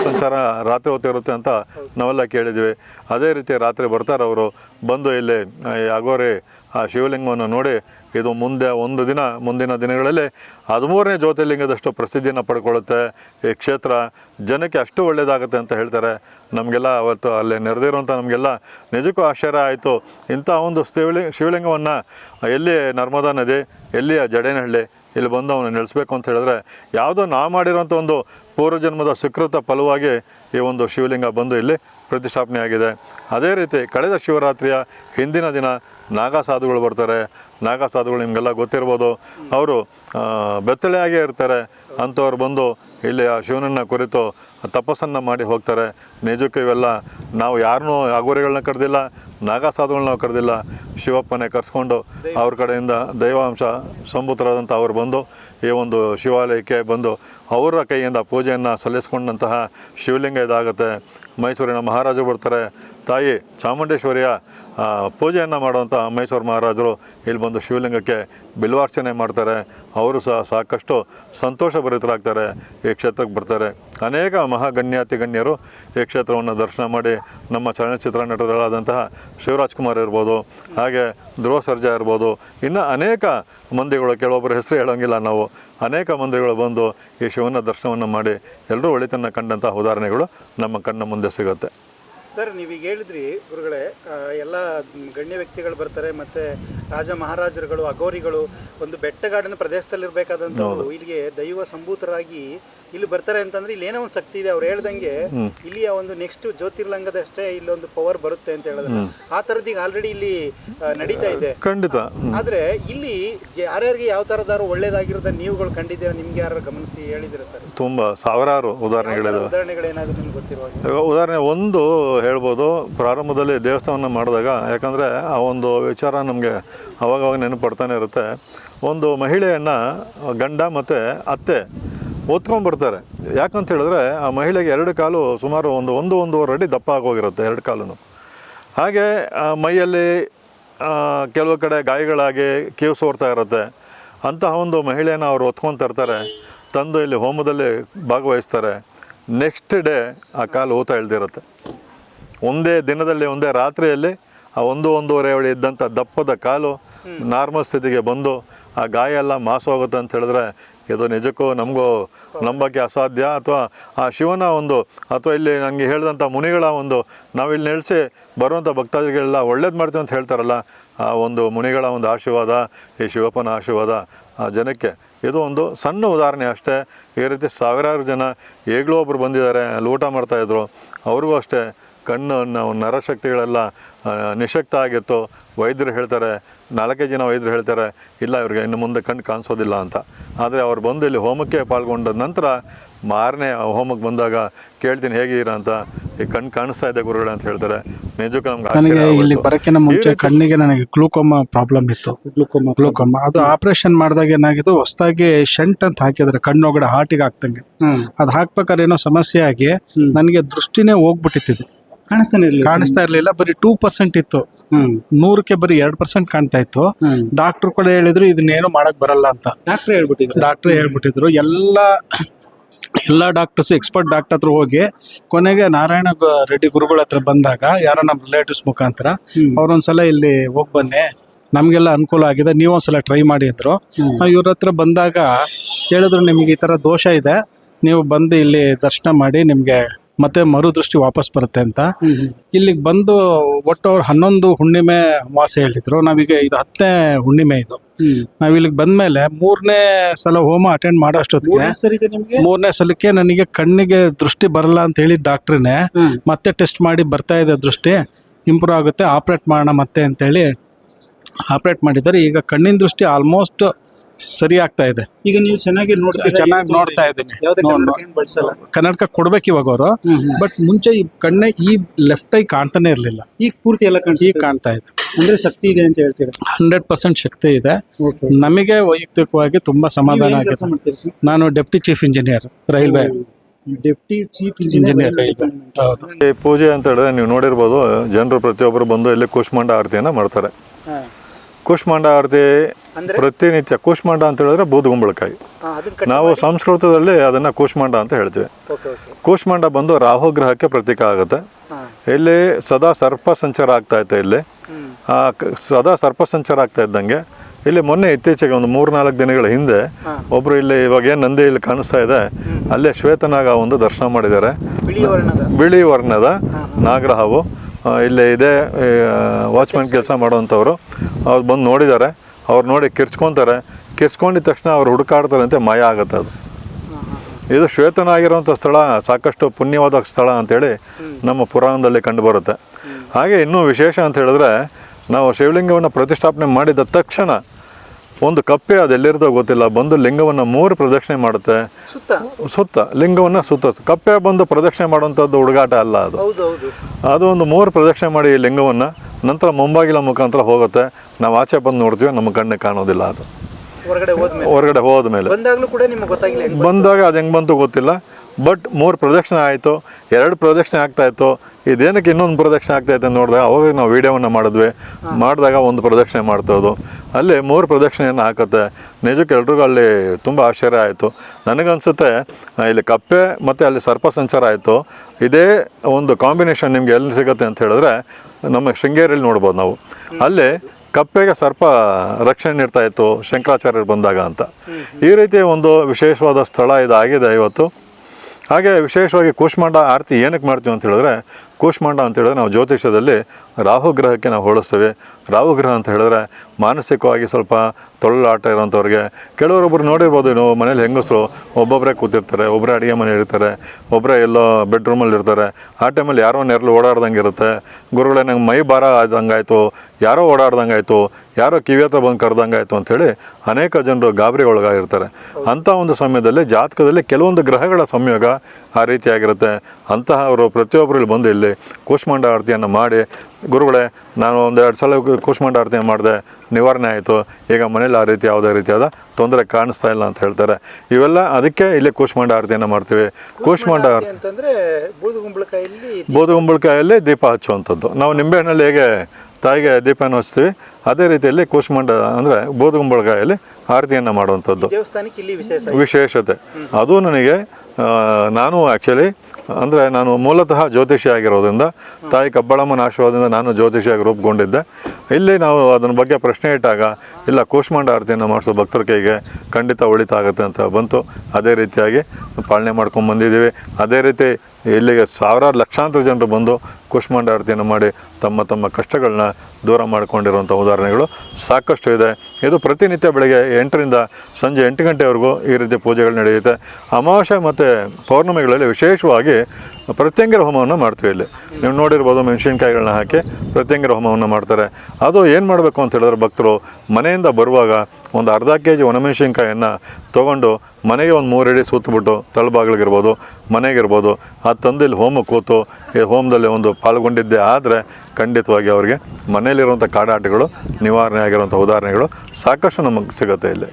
[SPEAKER 2] ಸಂಚಾರ ರಾತ್ರಿ ಹೊತ್ತಿರುತ್ತೆ ಅಂತ ನಾವೆಲ್ಲ ಕೇಳಿದ್ವಿ. ಅದೇ ರೀತಿ ರಾತ್ರಿ ಬರ್ತಾರೆ ಅವರು. ಬಂದು ಇಲ್ಲಿ ಆ, ಆ ಶಿವಲಿಂಗವನ್ನು ನೋಡಿ ಇದು ಮುಂದೆ ಒಂದು ದಿನ ಮುಂದಿನ ದಿನಗಳಲ್ಲಿ ಹದಿಮೂರನೇ ಜ್ಯೋತಿರ್ಲಿಂಗದಷ್ಟು ಪ್ರಸಿದ್ಧಿಯನ್ನು ಪಡ್ಕೊಳ್ಳುತ್ತೆ ಈ ಕ್ಷೇತ್ರ. ಜನಕ್ಕೆ ಅಷ್ಟು ಒಳ್ಳೆಯದಾಗುತ್ತೆ ಅಂತ ಹೇಳ್ತಾರೆ. ನಮಗೆಲ್ಲ ಅವತ್ತು ಅಲ್ಲಿ ನೆರೆದಿರುವಂಥ ನಮಗೆಲ್ಲ ನಿಜಕ್ಕೂ ಆಶ್ಚರ್ಯ ಆಯಿತು. ಇಂಥ ಒಂದು ಶಿವಲಿಂಗ ಶಿವಲಿಂಗವನ್ನು ಎಲ್ಲಿ ನರ್ಮದಾ ನದಿ ಎಲ್ಲಿಯ ಜಡೇನಹಳ್ಳಿ ಇಲ್ಲಿ ಬಂದು ಅವನು ನೆಲೆಸ್ಬೇಕು ಅಂತ ಹೇಳಿದ್ರೆ, ಯಾವುದೋ ನಾ ಮಾಡಿರೋಂಥ ಒಂದು ಪೂರ್ವಜನ್ಮದ ಸುಕೃತ ಫಲವಾಗಿ ಈ ಒಂದು ಶಿವಲಿಂಗ ಬಂದು ಇಲ್ಲಿ ಪ್ರತಿಷ್ಠಾಪನೆ ಆಗಿದೆ ಅದೇ ರೀತಿ ಕಳೆದ ಶಿವರಾತ್ರಿಯ ಹಿಂದಿನ ದಿನ ನಾಗಾ ಸಾಧುಗಳು ಬರ್ತಾರೆ. ನಾಗಾ ಸಾಧುಗಳು ನಿಮಗೆಲ್ಲ ಗೊತ್ತಿರ್ಬೋದು. ಅವರು ಬೆತ್ತಲೆಯಾಗೇ ಇರ್ತಾರೆ. ಅಂಥವ್ರು ಬಂದು ಇಲ್ಲಿ ಆ ಶಿವನನ್ನು ಕುರಿತು ತಪಸ್ಸನ್ನು ಮಾಡಿ ಹೋಗ್ತಾರೆ. ನಿಜಕ್ಕೆ ಇವೆಲ್ಲ ನಾವು ಯಾರನ್ನೂ ಅಗೋರಿಗಳನ್ನ ಕರೆದಿಲ್ಲ ನಾಗಾ ಸಾಧುಗಳನ್ನ ಕರೆದಿಲ್ಲ. ಶಿವಪ್ಪನೇ ಕರೆಸ್ಕೊಂಡು ಅವ್ರ ಕಡೆಯಿಂದ ದೈವಾಂಶ ಸಂಭೂತರಾದಂಥ ಅವ್ರು ಬಂದು ಈ ಒಂದು ಶಿವಾಲಯಕ್ಕೆ ಬಂದು ಅವರ ಕೈಯಿಂದ ಪೂಜೆಯನ್ನು ಸಲ್ಲಿಸ್ಕೊಂಡಂತಹ ಶಿವಲಿಂಗ ಇದಾಗುತ್ತೆ. ಮೈಸೂರಿನ ಮಹಾರಾಜರು ಬರ್ತಾರೆ. ತಾಯಿ ಚಾಮುಂಡೇಶ್ವರಿಯ ಪೂಜೆಯನ್ನು ಮಾಡುವಂಥ ಮೈಸೂರು ಮಹಾರಾಜರು ಇಲ್ಲಿ ಬಂದು ಶಿವಲಿಂಗಕ್ಕೆ ಬಿಲ್ವಾರ್ಚನೆ ಮಾಡ್ತಾರೆ. ಅವರು ಸಹ ಸಾಕಷ್ಟು ಸಂತೋಷ ಭರಿತರಾಗ್ತಾರೆ ಈ ಕ್ಷೇತ್ರಕ್ಕೆ ಬರ್ತಾರೆ. ಅನೇಕ ಮಹಾಗಣ್ಯಾತಿ ಗಣ್ಯರು ಈ ಕ್ಷೇತ್ರವನ್ನು ದರ್ಶನ ಮಾಡಿ ನಮ್ಮ ಚಲನಚಿತ್ರ ನಟರಾದಂತಹ ಶಿವರಾಜ್ ಕುಮಾರ್ ಇರ್ಬೋದು, ಹಾಗೆ ಧ್ರುವ ಸರ್ಜಾ ಇರ್ಬೋದು, ಇನ್ನು ಅನೇಕ ಮಂದಿಗಳು, ಕೆಲವೊಬ್ಬರ ಹೆಸರು ಹೇಳೋಂಗಿಲ್ಲ ನಾವು, ಅನೇಕ ಮಂದಿಗಳು ಬಂದು ಈ ಶಿವನ ದರ್ಶನವನ್ನು ಮಾಡಿ ಎಲ್ಲರೂ ಒಳಿತನ್ನು ಕಂಡಂತಹ ಉದಾಹರಣೆಗಳು ನಮ್ಮ ಕಣ್ಣ ಮುಂದೆ ಸಿಗುತ್ತೆ.
[SPEAKER 3] ಸರ್ ನೀವೀಗ ಹೇಳಿದ್ರಿ ಗುರುಗಳೇ ಎಲ್ಲ ಗಣ್ಯ ವ್ಯಕ್ತಿಗಳು ಬರ್ತಾರೆ ಮತ್ತೆ ರಾಜ ಮಹಾರಾಜರುಗಳು ಅಘೋರಿಗಳು ಒಂದು ಬೆಟ್ಟಗಾಡಿನ ಪ್ರದೇಶದಲ್ಲಿರಬೇಕಾದಂಥ ಇಲ್ಲಿಗೆ ದೈವ ಸಂಭೂತರಾಗಿ ಇಲ್ಲಿ ಬರ್ತಾರೆ ಅಂತಂದ್ರೆ ಇಲ್ಲಿ ಏನೋ ಒಂದು ಶಕ್ತಿ ಇದೆ. ಅವ್ರು ಹೇಳ್ದಂಗೆ ಇಲ್ಲಿಯ ಒಂದು ನೆಕ್ಸ್ಟ್ ಜ್ಯೋತಿರ್ಲಿಂಗದಷ್ಟೇ ಇಲ್ಲೊಂದು ಪವರ್ ಬರುತ್ತೆ ಅಂತ ಹೇಳಿದ್ರೆ ಆ ಥರದ್ದು ಈಗ ಆಲ್ರೆಡಿ ಇಲ್ಲಿ ನಡೀತಾ ಇದೆ.
[SPEAKER 2] ಖಂಡಿತ.
[SPEAKER 3] ಆದ್ರೆ ಇಲ್ಲಿ ಯಾರ್ಯಾರಿಗೆ ಯಾವ ತರದಾರು ಒಳ್ಳೇದಾಗಿರೋದ ನೀವುಗಳು ಕಂಡಿದ್ದೀರಾ? ನಿಮ್ಗೆ ಯಾರು ಗಮನಿಸಿ ಹೇಳಿದಿರ ಸರ್?
[SPEAKER 2] ತುಂಬಾ ಸಾವಿರಾರು ಉದಾಹರಣೆಗಳಿದಾವೆ
[SPEAKER 3] ಉದಾಹರಣೆಗಳೇನಾದ್ರೂ ನಿಮ್ಗೆ ಗೊತ್ತಿರುವ
[SPEAKER 2] ಉದಾಹರಣೆ ಒಂದು ಹೇಳ್ಬೋದು ಪ್ರಾರಂಭದಲ್ಲಿ ದೇವಸ್ಥಾನ ಮಾಡಿದಾಗ ಯಾಕಂದ್ರೆ ಆ ಒಂದು ವಿಚಾರ ನಮಗೆ ಅವಾಗವಾಗ ನೆನಪು ಪಡ್ತಾನೆ ಇರುತ್ತೆ. ಒಂದು ಮಹಿಳೆಯನ್ನು ಗಂಡ ಮತ್ತು ಅತ್ತೆ ಒತ್ಕೊಂಡ್ಬರ್ತಾರೆ ಯಾಕಂತ ಹೇಳಿದ್ರೆ ಆ ಮಹಿಳೆಗೆ ಎರಡು ಕಾಲು ಸುಮಾರು ಒಂದು ಒಂದು ಒಂದೂವರೆ ಅಡಿ ದಪ್ಪ ಆಗೋಗಿರುತ್ತೆ ಎರಡು ಕಾಲು ಹಾಗೆ ಆ ಮೈಯಲ್ಲಿ ಕೆಲವು ಕಡೆ ಗಾಯಗಳಾಗಿ ಕೀವು ಸೋರ್ತಾ ಇರುತ್ತೆ. ಅಂತಹ ಒಂದು ಮಹಿಳೆಯನ್ನು ಅವರು ಹೊತ್ಕೊಂಡು ತರ್ತಾರೆ ತಂದು ಇಲ್ಲಿ ಹೋಮದಲ್ಲಿ ಭಾಗವಹಿಸ್ತಾರೆ. ನೆಕ್ಸ್ಟ್ ಡೇ ಆ ಕಾಲು ಊತ ಇಳ್ದಿರುತ್ತೆ. ಒಂದೇ ದಿನದಲ್ಲಿ ಒಂದೇ ರಾತ್ರಿಯಲ್ಲಿ ಆ ಒಂದು ಒಂದೂವರೆ ಅಡಿ ಇದ್ದಂಥ ದಪ್ಪದ ಕಾಲು ನಾರ್ಮಲ್ ಸ್ಥಿತಿಗೆ ಬಂದು ಆ ಗಾಯ ಎಲ್ಲ ಮಾಸು ಹೋಗುತ್ತೆ ಅಂತ ಹೇಳಿದ್ರೆ ಇದು ನಿಜಕ್ಕೂ ನಮಗೂ ನಂಬಕ್ಕೆ ಅಸಾಧ್ಯ? ಅಥವಾ ಆ ಶಿವನ ಒಂದು, ಅಥವಾ ಇಲ್ಲಿ ನನಗೆ ಹೇಳಿದಂಥ ಮುನಿಗಳ ಒಂದು, ನಾವಿಲ್ಲಿ ನೆಲೆಸಿ ಬರುವಂಥ ಭಕ್ತಾದಿಗಳೆಲ್ಲ ಒಳ್ಳೇದು ಮಾಡ್ತೀವಿ ಅಂತ ಹೇಳ್ತಾರಲ್ಲ, ಆ ಒಂದು ಮುನಿಗಳ ಒಂದು ಆಶೀರ್ವಾದ, ಈ ಶಿವಪ್ಪನ ಆಶೀರ್ವಾದ, ಆ ಜನಕ್ಕೆ. ಇದು ಒಂದು ಸಣ್ಣ ಉದಾಹರಣೆ ಅಷ್ಟೇ. ಈ ರೀತಿ ಸಾವಿರಾರು ಜನ ಈಗಲೂ ಒಬ್ಬರು ಬಂದಿದ್ದಾರೆ, ಅಲ್ಲಿ ಊಟ ಮಾಡ್ತಾಯಿದ್ರು ಅವ್ರಿಗೂ ಅಷ್ಟೇ ಕಣ್ಣು ನರಶಕ್ತಿಗಳೆಲ್ಲ ನಿಶಕ್ತ ಆಗಿತ್ತು. ವೈದ್ಯರು ಹೇಳ್ತಾರೆ ನಾಲ್ಕೇ ಜನ ವೈದ್ಯರು ಹೇಳ್ತಾರೆ ಇಲ್ಲ ಇವ್ರಿಗೆ ಇನ್ನು ಮುಂದೆ ಕಣ್ಣು ಕಾಣಿಸೋದಿಲ್ಲ ಅಂತ. ಆದರೆ ಅವ್ರು ಬಂದು ಇಲ್ಲಿ ಹೋಮಕ್ಕೆ ಪಾಲ್ಗೊಂಡ ನಂತರ ಮಾರನೇ ಹೋಮಕ್ಕೆ ಬಂದಾಗ ಕೇಳ್ತೀನಿ ಹೇಗಿದ್ದೀರಾ ಅಂತ. ಈ ಕಣ್ಣು ಕಾಣಿಸ್ತಾ ಇದೆ ಗುರುಗಳೇ ಅಂತ ಹೇಳ್ತಾರೆ. ನಿಜಕ್ಕೂ ನಮ್ಗೆ
[SPEAKER 4] ನನಗೆ ಇಲ್ಲಿ ಬರೋಕ್ಕಿಂತ ಮುಂಚೆ ಕಣ್ಣಿಗೆ ನನಗೆ ಗ್ಲೂಕೋಮಾ ಪ್ರಾಬ್ಲಮ್ ಇತ್ತು. ಗ್ಲೂಕೋಮಾ ಅದು ಆಪರೇಷನ್ ಮಾಡಿದಾಗ ಏನಾಗಿತ್ತು ಹೊಸದಾಗಿ ಶಂಟ್ ಅಂತ ಹಾಕಿದ್ರೆ ಕಣ್ಣೊಗಡೆ ಹಾರ್ಟಿಗೆ ಹಾಕ್ದಂಗೆ. ಅದು ಹಾಕ್ಬೇಕಾದ್ರೆ ಏನೋ ಸಮಸ್ಯೆ ಆಗಿ ನನಗೆ ದೃಷ್ಟಿನೇ ಹೋಗ್ಬಿಟ್ಟಿತ್ತು
[SPEAKER 3] ಕಾಣಿಸ್ತಾನೆ ಇರಲಿಲ್ಲ
[SPEAKER 4] ಕಾಣಿಸ್ತಾ ಇರಲಿಲ್ಲ. ಬರೀ ಟೂ ಪರ್ಸೆಂಟ್ ಇತ್ತು. ನೂರಕ್ಕೆ ಬರೀ ಎರಡು ಪರ್ಸೆಂಟ್ ಕಾಣ್ತಾ ಇತ್ತು. ಡಾಕ್ಟರ್ ಕೂಡ ಹೇಳಿದ್ರು ಇದನ್ನೇನು ಮಾಡಕ್ ಬರಲ್ಲ ಅಂತ.
[SPEAKER 3] ಡಾಕ್ಟರ್ ಹೇಳ್ಬಿಟ್ಟಿದ್ರು.
[SPEAKER 4] ಡಾಕ್ಟರ್ ಹೇಳ್ಬಿಟ್ಟಿದ್ರು. ಎಲ್ಲ ಎಲ್ಲ ಡಾಕ್ಟರ್ಸ್ ಎಕ್ಸ್ಪರ್ಟ್ ಡಾಕ್ಟರ್ ಹತ್ರ ಹೋಗಿ ಕೊನೆಗೆ ನಾರಾಯಣ ಗ- ರೆಡ್ಡಿ ಗುರುಗಳ ಹತ್ರ ಬಂದಾಗ ಯಾರೋ ನಮ್ಮ ರಿಲೇಟಿವ್ಸ್ ಮುಖಾಂತರ ಅವ್ರೊಂದ್ಸಲ ಇಲ್ಲಿ ಹೋಗಿ ಬನ್ನಿ. ನಮಗೆಲ್ಲ ಅನುಕೂಲ ಆಗಿದೆ. ನೀವೊಂದ್ಸಲ ಟ್ರೈ ಮಾಡಿ ಅಂದ್ರು. ನಾವು ಇವ್ರ ಹತ್ರ ಬಂದಾಗ ಹೇಳಿದ್ರು ನಿಮ್ಗೆ ಈ ಥರ ದೋಷ ಇದೆ. ನೀವು ಬಂದು ಇಲ್ಲಿ ದರ್ಶನ ಮಾಡಿ ನಿಮಗೆ ಮತ್ತೆ ಮರು ದೃಷ್ಟಿ ವಾಪಸ್ ಬರುತ್ತೆ ಅಂತ. ಇಲ್ಲಿಗೆ ಬಂದು ಒಟ್ಟು ಅವ್ರು ಹನ್ನೊಂದು ಹುಣ್ಣಿಮೆ ವಾಸ ಹೇಳಿದ್ರು. ನಾವೀಗ ಇದು ಹತ್ತನೇ ಹುಣ್ಣಿಮೆ ಇದು. ನಾವ್ ಇಲ್ಲಿಗೆ ಬಂದ್ಮೇಲೆ ಮೂರನೇ ಸಲ ಹೋಮ ಅಟೆಂಡ್ ಮಾಡೋ ಅಷ್ಟೊತ್ತಿಗೆ
[SPEAKER 3] ಮೂರನೇ
[SPEAKER 4] ಸಲಕ್ಕೆ ನನಗೆ ಕಣ್ಣಿಗೆ ದೃಷ್ಟಿ ಬರಲ್ಲ ಅಂತ ಹೇಳಿ ಡಾಕ್ಟ್ರನೇ ಮತ್ತೆ ಟೆಸ್ಟ್ ಮಾಡಿ ಬರ್ತಾ ಇದೆ ದೃಷ್ಟಿ. ಇಂಪ್ರೂವ್ ಆಗುತ್ತೆ ಆಪ್ರೇಟ್ ಮಾಡೋಣ ಮತ್ತೆ ಅಂತೇಳಿ ಆಪ್ರೇಟ್ ಮಾಡಿದ್ದಾರೆ. ಈಗ ಕಣ್ಣಿನ ದೃಷ್ಟಿ ಆಲ್ಮೋಸ್ಟ್ ಸರಿ ಆಗ್ತಾ ಇದೆ.
[SPEAKER 3] ಈಗ ನೀವು ಚೆನ್ನಾಗಿ ನೋಡ್ತೀವಿ
[SPEAKER 4] ಚೆನ್ನಾಗಿ ನೋಡ್ತಾ ಇದ್ದೀನಿ.
[SPEAKER 3] ಕನ್ನಡಕ
[SPEAKER 4] ಕೊಡ್ಬೇಕು ಇವಾಗ ಅವರು. ಬಟ್ ಮುಂಚೆ ಈ ಕಣ್ಣೆ ಈ ಲೆಫ್ಟ್ ಐ ಕಾಣ್ತಾನೆ ಇರಲಿಲ್ಲ.
[SPEAKER 3] ಈಗ ಪೂರ್ತಿ ಎಲ್ಲ
[SPEAKER 4] ಈಗ ಕಾಣ್ತಾ ಇದೆ.
[SPEAKER 3] ಅಂದ್ರೆ ಶಕ್ತಿ ಇದೆ ಅಂತ ಹೇಳ್ತೀರಾ?
[SPEAKER 4] ಹಂಡ್ರೆಡ್ ಪರ್ಸೆಂಟ್ ಶಕ್ತಿ ಇದೆ. ನಮಗೆ ವೈಯಕ್ತಿಕವಾಗಿ ತುಂಬಾ ಸಮಾಧಾನ ಆಗಿದೆ. ನಾನು deputy chief engineer railway.
[SPEAKER 3] Deputy chief
[SPEAKER 4] engineer railway.
[SPEAKER 2] ಪೂಜೆ ಅಂತ ಹೇಳಿದ್ರೆ ನೀವು ನೋಡಿರ್ಬೋದು ಜನರು ಪ್ರತಿಯೊಬ್ಬರು ಬಂದು ಇಲ್ಲಿ ಕೂಷ್ಮಾಂಡ ಆರತಿಯನ್ನ ಮಾಡ್ತಾರೆ. ಕೂಷ್ಮಾಂಡ ಆರತಿ ಪ್ರತಿನಿತ್ಯ ಕೂಷ್ಮಾಂಡ ಅಂತ ಹೇಳಿದ್ರೆ ಬೂದುಗುಂಬಳಕಾಯಿ ನಾವು ಸಂಸ್ಕೃತದಲ್ಲಿ ಅದನ್ನ ಕೂಷ್ಮಾಂಡ ಅಂತ ಹೇಳ್ತೀವಿ. ಕೂಷ್ಮಾಂಡ ಬಂದು ರಾಹು ಗ್ರಹಕ್ಕೆ ಪ್ರತೀಕ ಆಗುತ್ತೆ. ಇಲ್ಲಿ ಸದಾ ಸರ್ಪ ಸಂಚಾರ ಆಗ್ತಾ ಇತ್ತು ಇಲ್ಲಿ. ಸದಾ ಸರ್ಪ ಸಂಚಾರ ಆಗ್ತಾ ಇದ್ದಂಗೆ. ಇಲ್ಲಿ ಮೊನ್ನೆ ಇತ್ತೀಚೆಗೆ ಒಂದು ಮೂರು ನಾಲ್ಕು ದಿನಗಳ ಹಿಂದೆ ಒಬ್ರು ಇಲ್ಲಿ ಇವಾಗ ಏನು ನಂದಿ ಇಲ್ಲಿ ಕಾಣಿಸ್ತಾ ಇದೆ ಅಲ್ಲೇ ಶ್ವೇತನಾಗ ಒಂದು ದರ್ಶನ ಮಾಡಿದ್ದಾರೆ.
[SPEAKER 3] ಬಿಳಿ ವರ್ಣದ.
[SPEAKER 2] ನಾಗ್ರಹವು. ಇಲ್ಲೇ ಇದೆ ವಾಚ್ಮ್ಯಾನ್ ಕೆಲಸ ಮಾಡುವಂಥವ್ರು. ಅವ್ರು ಬಂದು ನೋಡಿದ್ದಾರೆ. ಅವ್ರು ನೋಡಿ ಕಿರ್ಚ್ಕೊತಾರೆ. ಕಿರ್ಚ್ಕೊಂಡಿದ ತಕ್ಷಣ ಅವ್ರು ಅಂತ ಮಾಯ ಆಗುತ್ತೆ ಅದು. ಇದು ಶ್ವೇತನಾಗಿರುವಂಥ ಸ್ಥಳ ಸಾಕಷ್ಟು ಪುಣ್ಯವಾದ ಸ್ಥಳ ಅಂತೇಳಿ ನಮ್ಮ ಪುರಾಣದಲ್ಲಿ ಕಂಡುಬರುತ್ತೆ. ಹಾಗೆ ಇನ್ನೂ ವಿಶೇಷ ಅಂತ ಹೇಳಿದ್ರೆ ನಾವು ಶಿವಲಿಂಗವನ್ನು ಪ್ರತಿಷ್ಠಾಪನೆ ಮಾಡಿದ ತಕ್ಷಣ ಒಂದು ಕಪ್ಪೆ ಅದು ಎಲ್ಲಿರ್ತೋ ಗೊತ್ತಿಲ್ಲ. ಬಂದು ಲಿಂಗವನ್ನು ಮೂರು ಪ್ರದಕ್ಷಿಣೆ ಮಾಡುತ್ತೆ.
[SPEAKER 3] ಸುತ್ತ?
[SPEAKER 2] ಲಿಂಗವನ್ನು ಸುತ್ತ. ಕಪ್ಪೆ ಬಂದು ಪ್ರದಕ್ಷಿಣೆ ಮಾಡುವಂಥದ್ದು ಹುಡುಗಾಟ ಅಲ್ಲ ಅದು. ಅದು ಒಂದು ಮೂರು ಪ್ರದಕ್ಷಿಣೆ ಮಾಡಿ ಲಿಂಗವನ್ನು ನಂತರ ಮುಂಬಾಗಿಲ ಮುಖಾಂತರ ಹೋಗುತ್ತೆ. ನಾವು ಆಚೆ ಬಂದು ನೋಡ್ತೀವಿ ನಮ್ಮ ಕಣ್ಣಿಗೆ ಕಾಣೋದಿಲ್ಲ ಅದು.
[SPEAKER 3] ಹೊರಗಡೆ
[SPEAKER 2] ಹೋದ ಮೇಲೆ ಬಂದಾಗ ಅದು ಹೆಂಗೆ ಬಂತು ಗೊತ್ತಿಲ್ಲ. ಬಟ್ ಮೂರು ಪ್ರದಕ್ಷಿಣೆ ಆಯಿತು ಎರಡು ಪ್ರದಕ್ಷಿಣೆ ಆಗ್ತಾಯಿತ್ತು ಇದೇನಕ್ಕೆ ಇನ್ನೊಂದು ಪ್ರದಕ್ಷಿಣೆ ಆಗ್ತಾ ಇತ್ತು ಅಂತ ನೋಡಿದಾಗ ಅವಾಗ ನಾವು ವೀಡಿಯೋವನ್ನು ಮಾಡಿದ್ವಿ. ಮಾಡಿದಾಗ ಒಂದು ಪ್ರದಕ್ಷಿಣೆ ಮಾಡ್ತೋದು ಅಲ್ಲಿ ಮೂರು ಪ್ರದಕ್ಷಿಣೆಯನ್ನು ಹಾಕುತ್ತೆ. ನಿಜಕ್ಕೆ ಎಲ್ರಿಗೂ ಅಲ್ಲಿ ತುಂಬ ಆಶ್ಚರ್ಯ ಆಯಿತು. ನನಗನ್ಸುತ್ತೆ ಇಲ್ಲಿ ಕಪ್ಪೆ ಮತ್ತು ಅಲ್ಲಿ ಸರ್ಪ ಸಂಚಾರ ಆಯಿತು. ಇದೇ ಒಂದು ಕಾಂಬಿನೇಷನ್ ನಿಮಗೆ ಎಲ್ಲಿ ಸಿಗುತ್ತೆ ಅಂತ ಹೇಳಿದ್ರೆ ನಮ್ಮ ಶೃಂಗೇರಿಯಲ್ಲಿ ನೋಡ್ಬೋದು ನಾವು. ಅಲ್ಲಿ ಕಪ್ಪೆಗೆ ಸರ್ಪ ರಕ್ಷಣೆ ನೀಡ್ತಾ ಇತ್ತು ಶಂಕರಾಚಾರ್ಯರು ಬಂದಾಗ ಅಂತ. ಈ ರೀತಿಯ ಒಂದು ವಿಶೇಷವಾದ ಸ್ಥಳ ಇದಾಗಿದೆ ಇವತ್ತು. ಹಾಗೆ ವಿಶೇಷವಾಗಿ ಕೂಷ್ಮಾಂಡ ಆರತಿ ಏನಕ್ಕೆ ಮಾಡ್ತೀವಿ ಅಂತ ಹೇಳಿದ್ರೆ, ಕೂಷ್ಮಾಂಡ ಅಂತ ಹೇಳಿದ್ರೆ ನಾವು ಜ್ಯೋತಿಷ್ಯದಲ್ಲಿ ರಾಹು ಗ್ರಹಕ್ಕೆ ನಾವು ಹೋಲಿಸ್ತೇವೆ. ರಾಹು ಗ್ರಹ ಅಂತ ಹೇಳಿದ್ರೆ ಮಾನಸಿಕವಾಗಿ ಸ್ವಲ್ಪ ತೊಳ್ಳಾಟ ಇರೋಂಥವ್ರಿಗೆ ಕೆಲವರೊಬ್ಬರು ನೋಡಿರ್ಬೋದು ನೀವು ಮನೇಲಿ ಹೆಂಗಸರು ಒಬ್ಬೊಬ್ಬರೇ ಕೂತಿರ್ತಾರೆ ಒಬ್ಬರೇ ಅಡುಗೆ ಮನೆ ಇರ್ತಾರೆ ಒಬ್ಬರೇ ಎಲ್ಲೋ ಬೆಡ್ರೂಮಲ್ಲಿ ಇರ್ತಾರೆ. ಆ ಟೈಮಲ್ಲಿ ಯಾರೋ ನೆರಳು ಓಡಾಡ್ದಂಗೆ ಇರುತ್ತೆ. ಗುರುಗಳೇ, ನಂಗೆ ಮೈ ಭಾರ ಆದಂಗಾಯ್ತು, ಯಾರೋ ಓಡಾಡ್ದಂಗೆ ಆಯಿತು ಯಾರೋ ಕಿವಿ ಹತ್ರ ಬಂದು ಕರೆದಂಗೆ ಆಯಿತು ಅಂಥೇಳಿ ಅನೇಕ ಜನರು ಗಾಬರಿ ಒಳಗಾಗಿರ್ತಾರೆ ಅಂಥ ಒಂದು ಸಮಯದಲ್ಲಿ, ಜಾತಕದಲ್ಲಿ ಕೆಲವೊಂದು ಗ್ರಹಗಳ ಸಂಯೋಗ ಆ ರೀತಿಯಾಗಿರುತ್ತೆ. ಅಂತಹ ಅವರು ಪ್ರತಿಯೊಬ್ಬರಲ್ಲಿ ಬಂದು ಇಲ್ಲಿ ಕೂಷ್ಮಾಂಡ ಆರತಿಯನ್ನು ಮಾಡಿ, ಗುರುಗಳೇ, ನಾನು ಒಂದೆರಡು ಸಲ ಕೂಷ್ಮಾಂಡ ಆರತಿಯನ್ನು ಮಾಡಿದೆ. ನಿವಾರಣೆ ಆಯಿತು. ಈಗ ಮನೇಲಿ ಆ ರೀತಿ ಯಾವುದೇ ರೀತಿಯಾದ ತೊಂದರೆ ಕಾಣಿಸ್ತಾ ಇಲ್ಲ ಅಂತ ಹೇಳ್ತಾರೆ. ಇವೆಲ್ಲ ಅದಕ್ಕೆ ಇಲ್ಲಿ ಕೂಷ್ಮಾಂಡ ಆರತಿಯನ್ನು ಮಾಡ್ತೀವಿ. ಕೂಷ್ಮಾಂಡ ಆರತಿ
[SPEAKER 3] ಅಂತಂದ್ರೆ ಬೂದುಗುಂಬಳಕಾಯಲ್ಲಿ
[SPEAKER 2] ಬೋಧಗುಂಬಳಕಾಯಲ್ಲಿ ದೀಪ ಹಚ್ಚುವಂಥದ್ದು. ನಾವು ನಿಂಬೆಹಣ್ಣಲ್ಲಿ ಹೇಗೆ ತಾಯಿಗೆ ದೀಪನ ಹಚ್ತೀವಿ ಅದೇ ರೀತಿಯಲ್ಲಿ ಕೂಷ್ಮಾಂಡ ಅಂದರೆ ಬೋಧಗುಂಬಳಕಾಯಲ್ಲಿ ಆರತಿಯನ್ನು ಮಾಡುವಂಥದ್ದು. ವಿಶೇಷತೆ. ಅದು ನನಗೆ ನಾನು ಆ್ಯಕ್ಚುಲಿ ಅಂದರೆ ನಾನು ಮೂಲತಃ ಜ್ಯೋತಿಷಿ ಆಗಿರೋದ್ರಿಂದ ತಾಯಿ ಕಬ್ಬಳಮ್ಮನ ಆಶೀರ್ವಾದದಿಂದ ನಾನು ಜ್ಯೋತಿಷಿಯಾಗಿ ರೂಪುಗೊಂಡಿದ್ದೆ. ಇಲ್ಲಿ ನಾವು ಅದನ್ನ ಬಗ್ಗೆ ಪ್ರಶ್ನೆ ಇಟ್ಟಾಗ, ಇಲ್ಲ, ಕೂಷ್ಮಾಂಡ ಆರತಿಯನ್ನು ಮಾಡಿಸೋ ಭಕ್ತರ ಕೈಗೆ ಖಂಡಿತ ಒಳಿತಾಗುತ್ತೆ ಅಂತ ಬಂತು. ಅದೇ ರೀತಿಯಾಗಿ ಪಾಲನೆ ಮಾಡ್ಕೊಂಡು ಬಂದಿದ್ದೀವಿ. ಅದೇ ರೀತಿ ಇಲ್ಲಿಗೆ ಸಾವಿರಾರು ಲಕ್ಷಾಂತರ ಜನರು ಬಂದು ಕುಷ್ಮಾಂಡ ಆರತಿಯನ್ನು ಮಾಡಿ ತಮ್ಮ ತಮ್ಮ ಕಷ್ಟಗಳನ್ನ ದೂರ ಮಾಡಿಕೊಂಡಿರುವಂಥ ಉದಾಹರಣೆಗಳು ಸಾಕಷ್ಟು ಇದೆ. ಇದು ಪ್ರತಿನಿತ್ಯ ಬೆಳಗ್ಗೆ ಎಂಟರಿಂದ ಸಂಜೆ ಎಂಟು ಗಂಟೆವರೆಗೂ ಈ ರೀತಿ ಪೂಜೆಗಳು ನಡೆಯುತ್ತೆ. ಅಮಾವಾಸ್ಯೆ ಮತ್ತು ಪೌರ್ಣಮಿಗಳಲ್ಲಿ ವಿಶೇಷವಾಗಿ ಪ್ರತ್ಯಂಗಿರ ಹೋಮವನ್ನು ಮಾಡ್ತೀವಿ ಇಲ್ಲಿ. ನೀವು ನೋಡಿರ್ಬೋದು ಮೆಣಸಿನ್ಕಾಯಿಗಳನ್ನ ಹಾಕಿ ಪ್ರತ್ಯಂಗಿರ ಹೋಮವನ್ನು ಮಾಡ್ತಾರೆ. ಅದು ಏನು ಮಾಡಬೇಕು ಅಂತ ಹೇಳಿದ್ರೆ ಭಕ್ತರು ಮನೆಯಿಂದ ಬರುವಾಗ ಒಂದು ಅರ್ಧ ಕೆ ಜಿ ಒಣಮೆಣಸಿನ್ಕಾಯನ್ನು ತೊಗೊಂಡು ಮನೆಗೆ ಒಂದು ಮೂರಡಿ ಸುತ್ತಬಿಟ್ಟು ತಳಬಾಗಿಲಿಗಿರ್ಬೋದು ಮನೆಗಿರ್ಬೋದು ಆ ತಂದು ಇಲ್ಲಿ ಹೋಮ ಕೂತು ಈ ಹೋಮದಲ್ಲಿ ಒಂದು ಪಾಲ್ಗೊಂಡಿದ್ದೆ ಆದರೆ ಖಂಡಿತವಾಗಿ ಅವರಿಗೆ ಮನೆಯಲ್ಲಿರುವಂಥ ಕಾಡಾಟಗಳು ನಿವಾರಣೆ ಆಗಿರುವಂಥ ಉದಾಹರಣೆಗಳು ಸಾಕಷ್ಟು ನಮಗೆ ಸಿಗುತ್ತೆ ಇಲ್ಲಿ.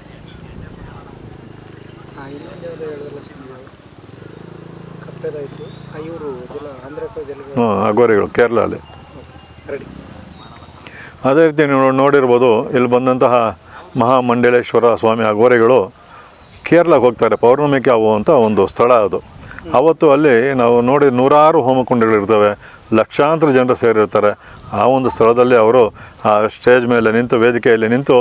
[SPEAKER 2] ಹ್ಞೂ ಅಗೋರಿಗಳು ಕೇರಳಲ್ಲಿ.
[SPEAKER 3] ರೆಡಿ
[SPEAKER 2] ಅದೇ ರೀತಿ ನೀವು ನೋಡಿರ್ಬೋದು ಇಲ್ಲಿ ಬಂದಂತಹ ಮಹಾಮಂಡಲೇಶ್ವರ ಸ್ವಾಮಿ ಅಗೋರಿಗಳು ಕೇರಳಕ್ಕೆ ಹೋಗ್ತಾರೆ ಪೌರ್ಣಮಿಗೆ ಆಗುವಂಥ ಒಂದು ಸ್ಥಳ ಅದು. ಅವತ್ತು ಅಲ್ಲಿ ನಾವು ನೋಡಿ ನೂರಾರು ಹೋಮಕುಂಡಗಳಿರ್ತವೆ. ಲಕ್ಷಾಂತರ ಜನರು ಸೇರಿರ್ತಾರೆ. ಆ ಒಂದು ಸ್ಥಳದಲ್ಲಿ ಅವರು ಆ ಸ್ಟೇಜ್ ಮೇಲೆ ನಿಂತು, ವೇದಿಕೆಯಲ್ಲಿ ನಿಂತು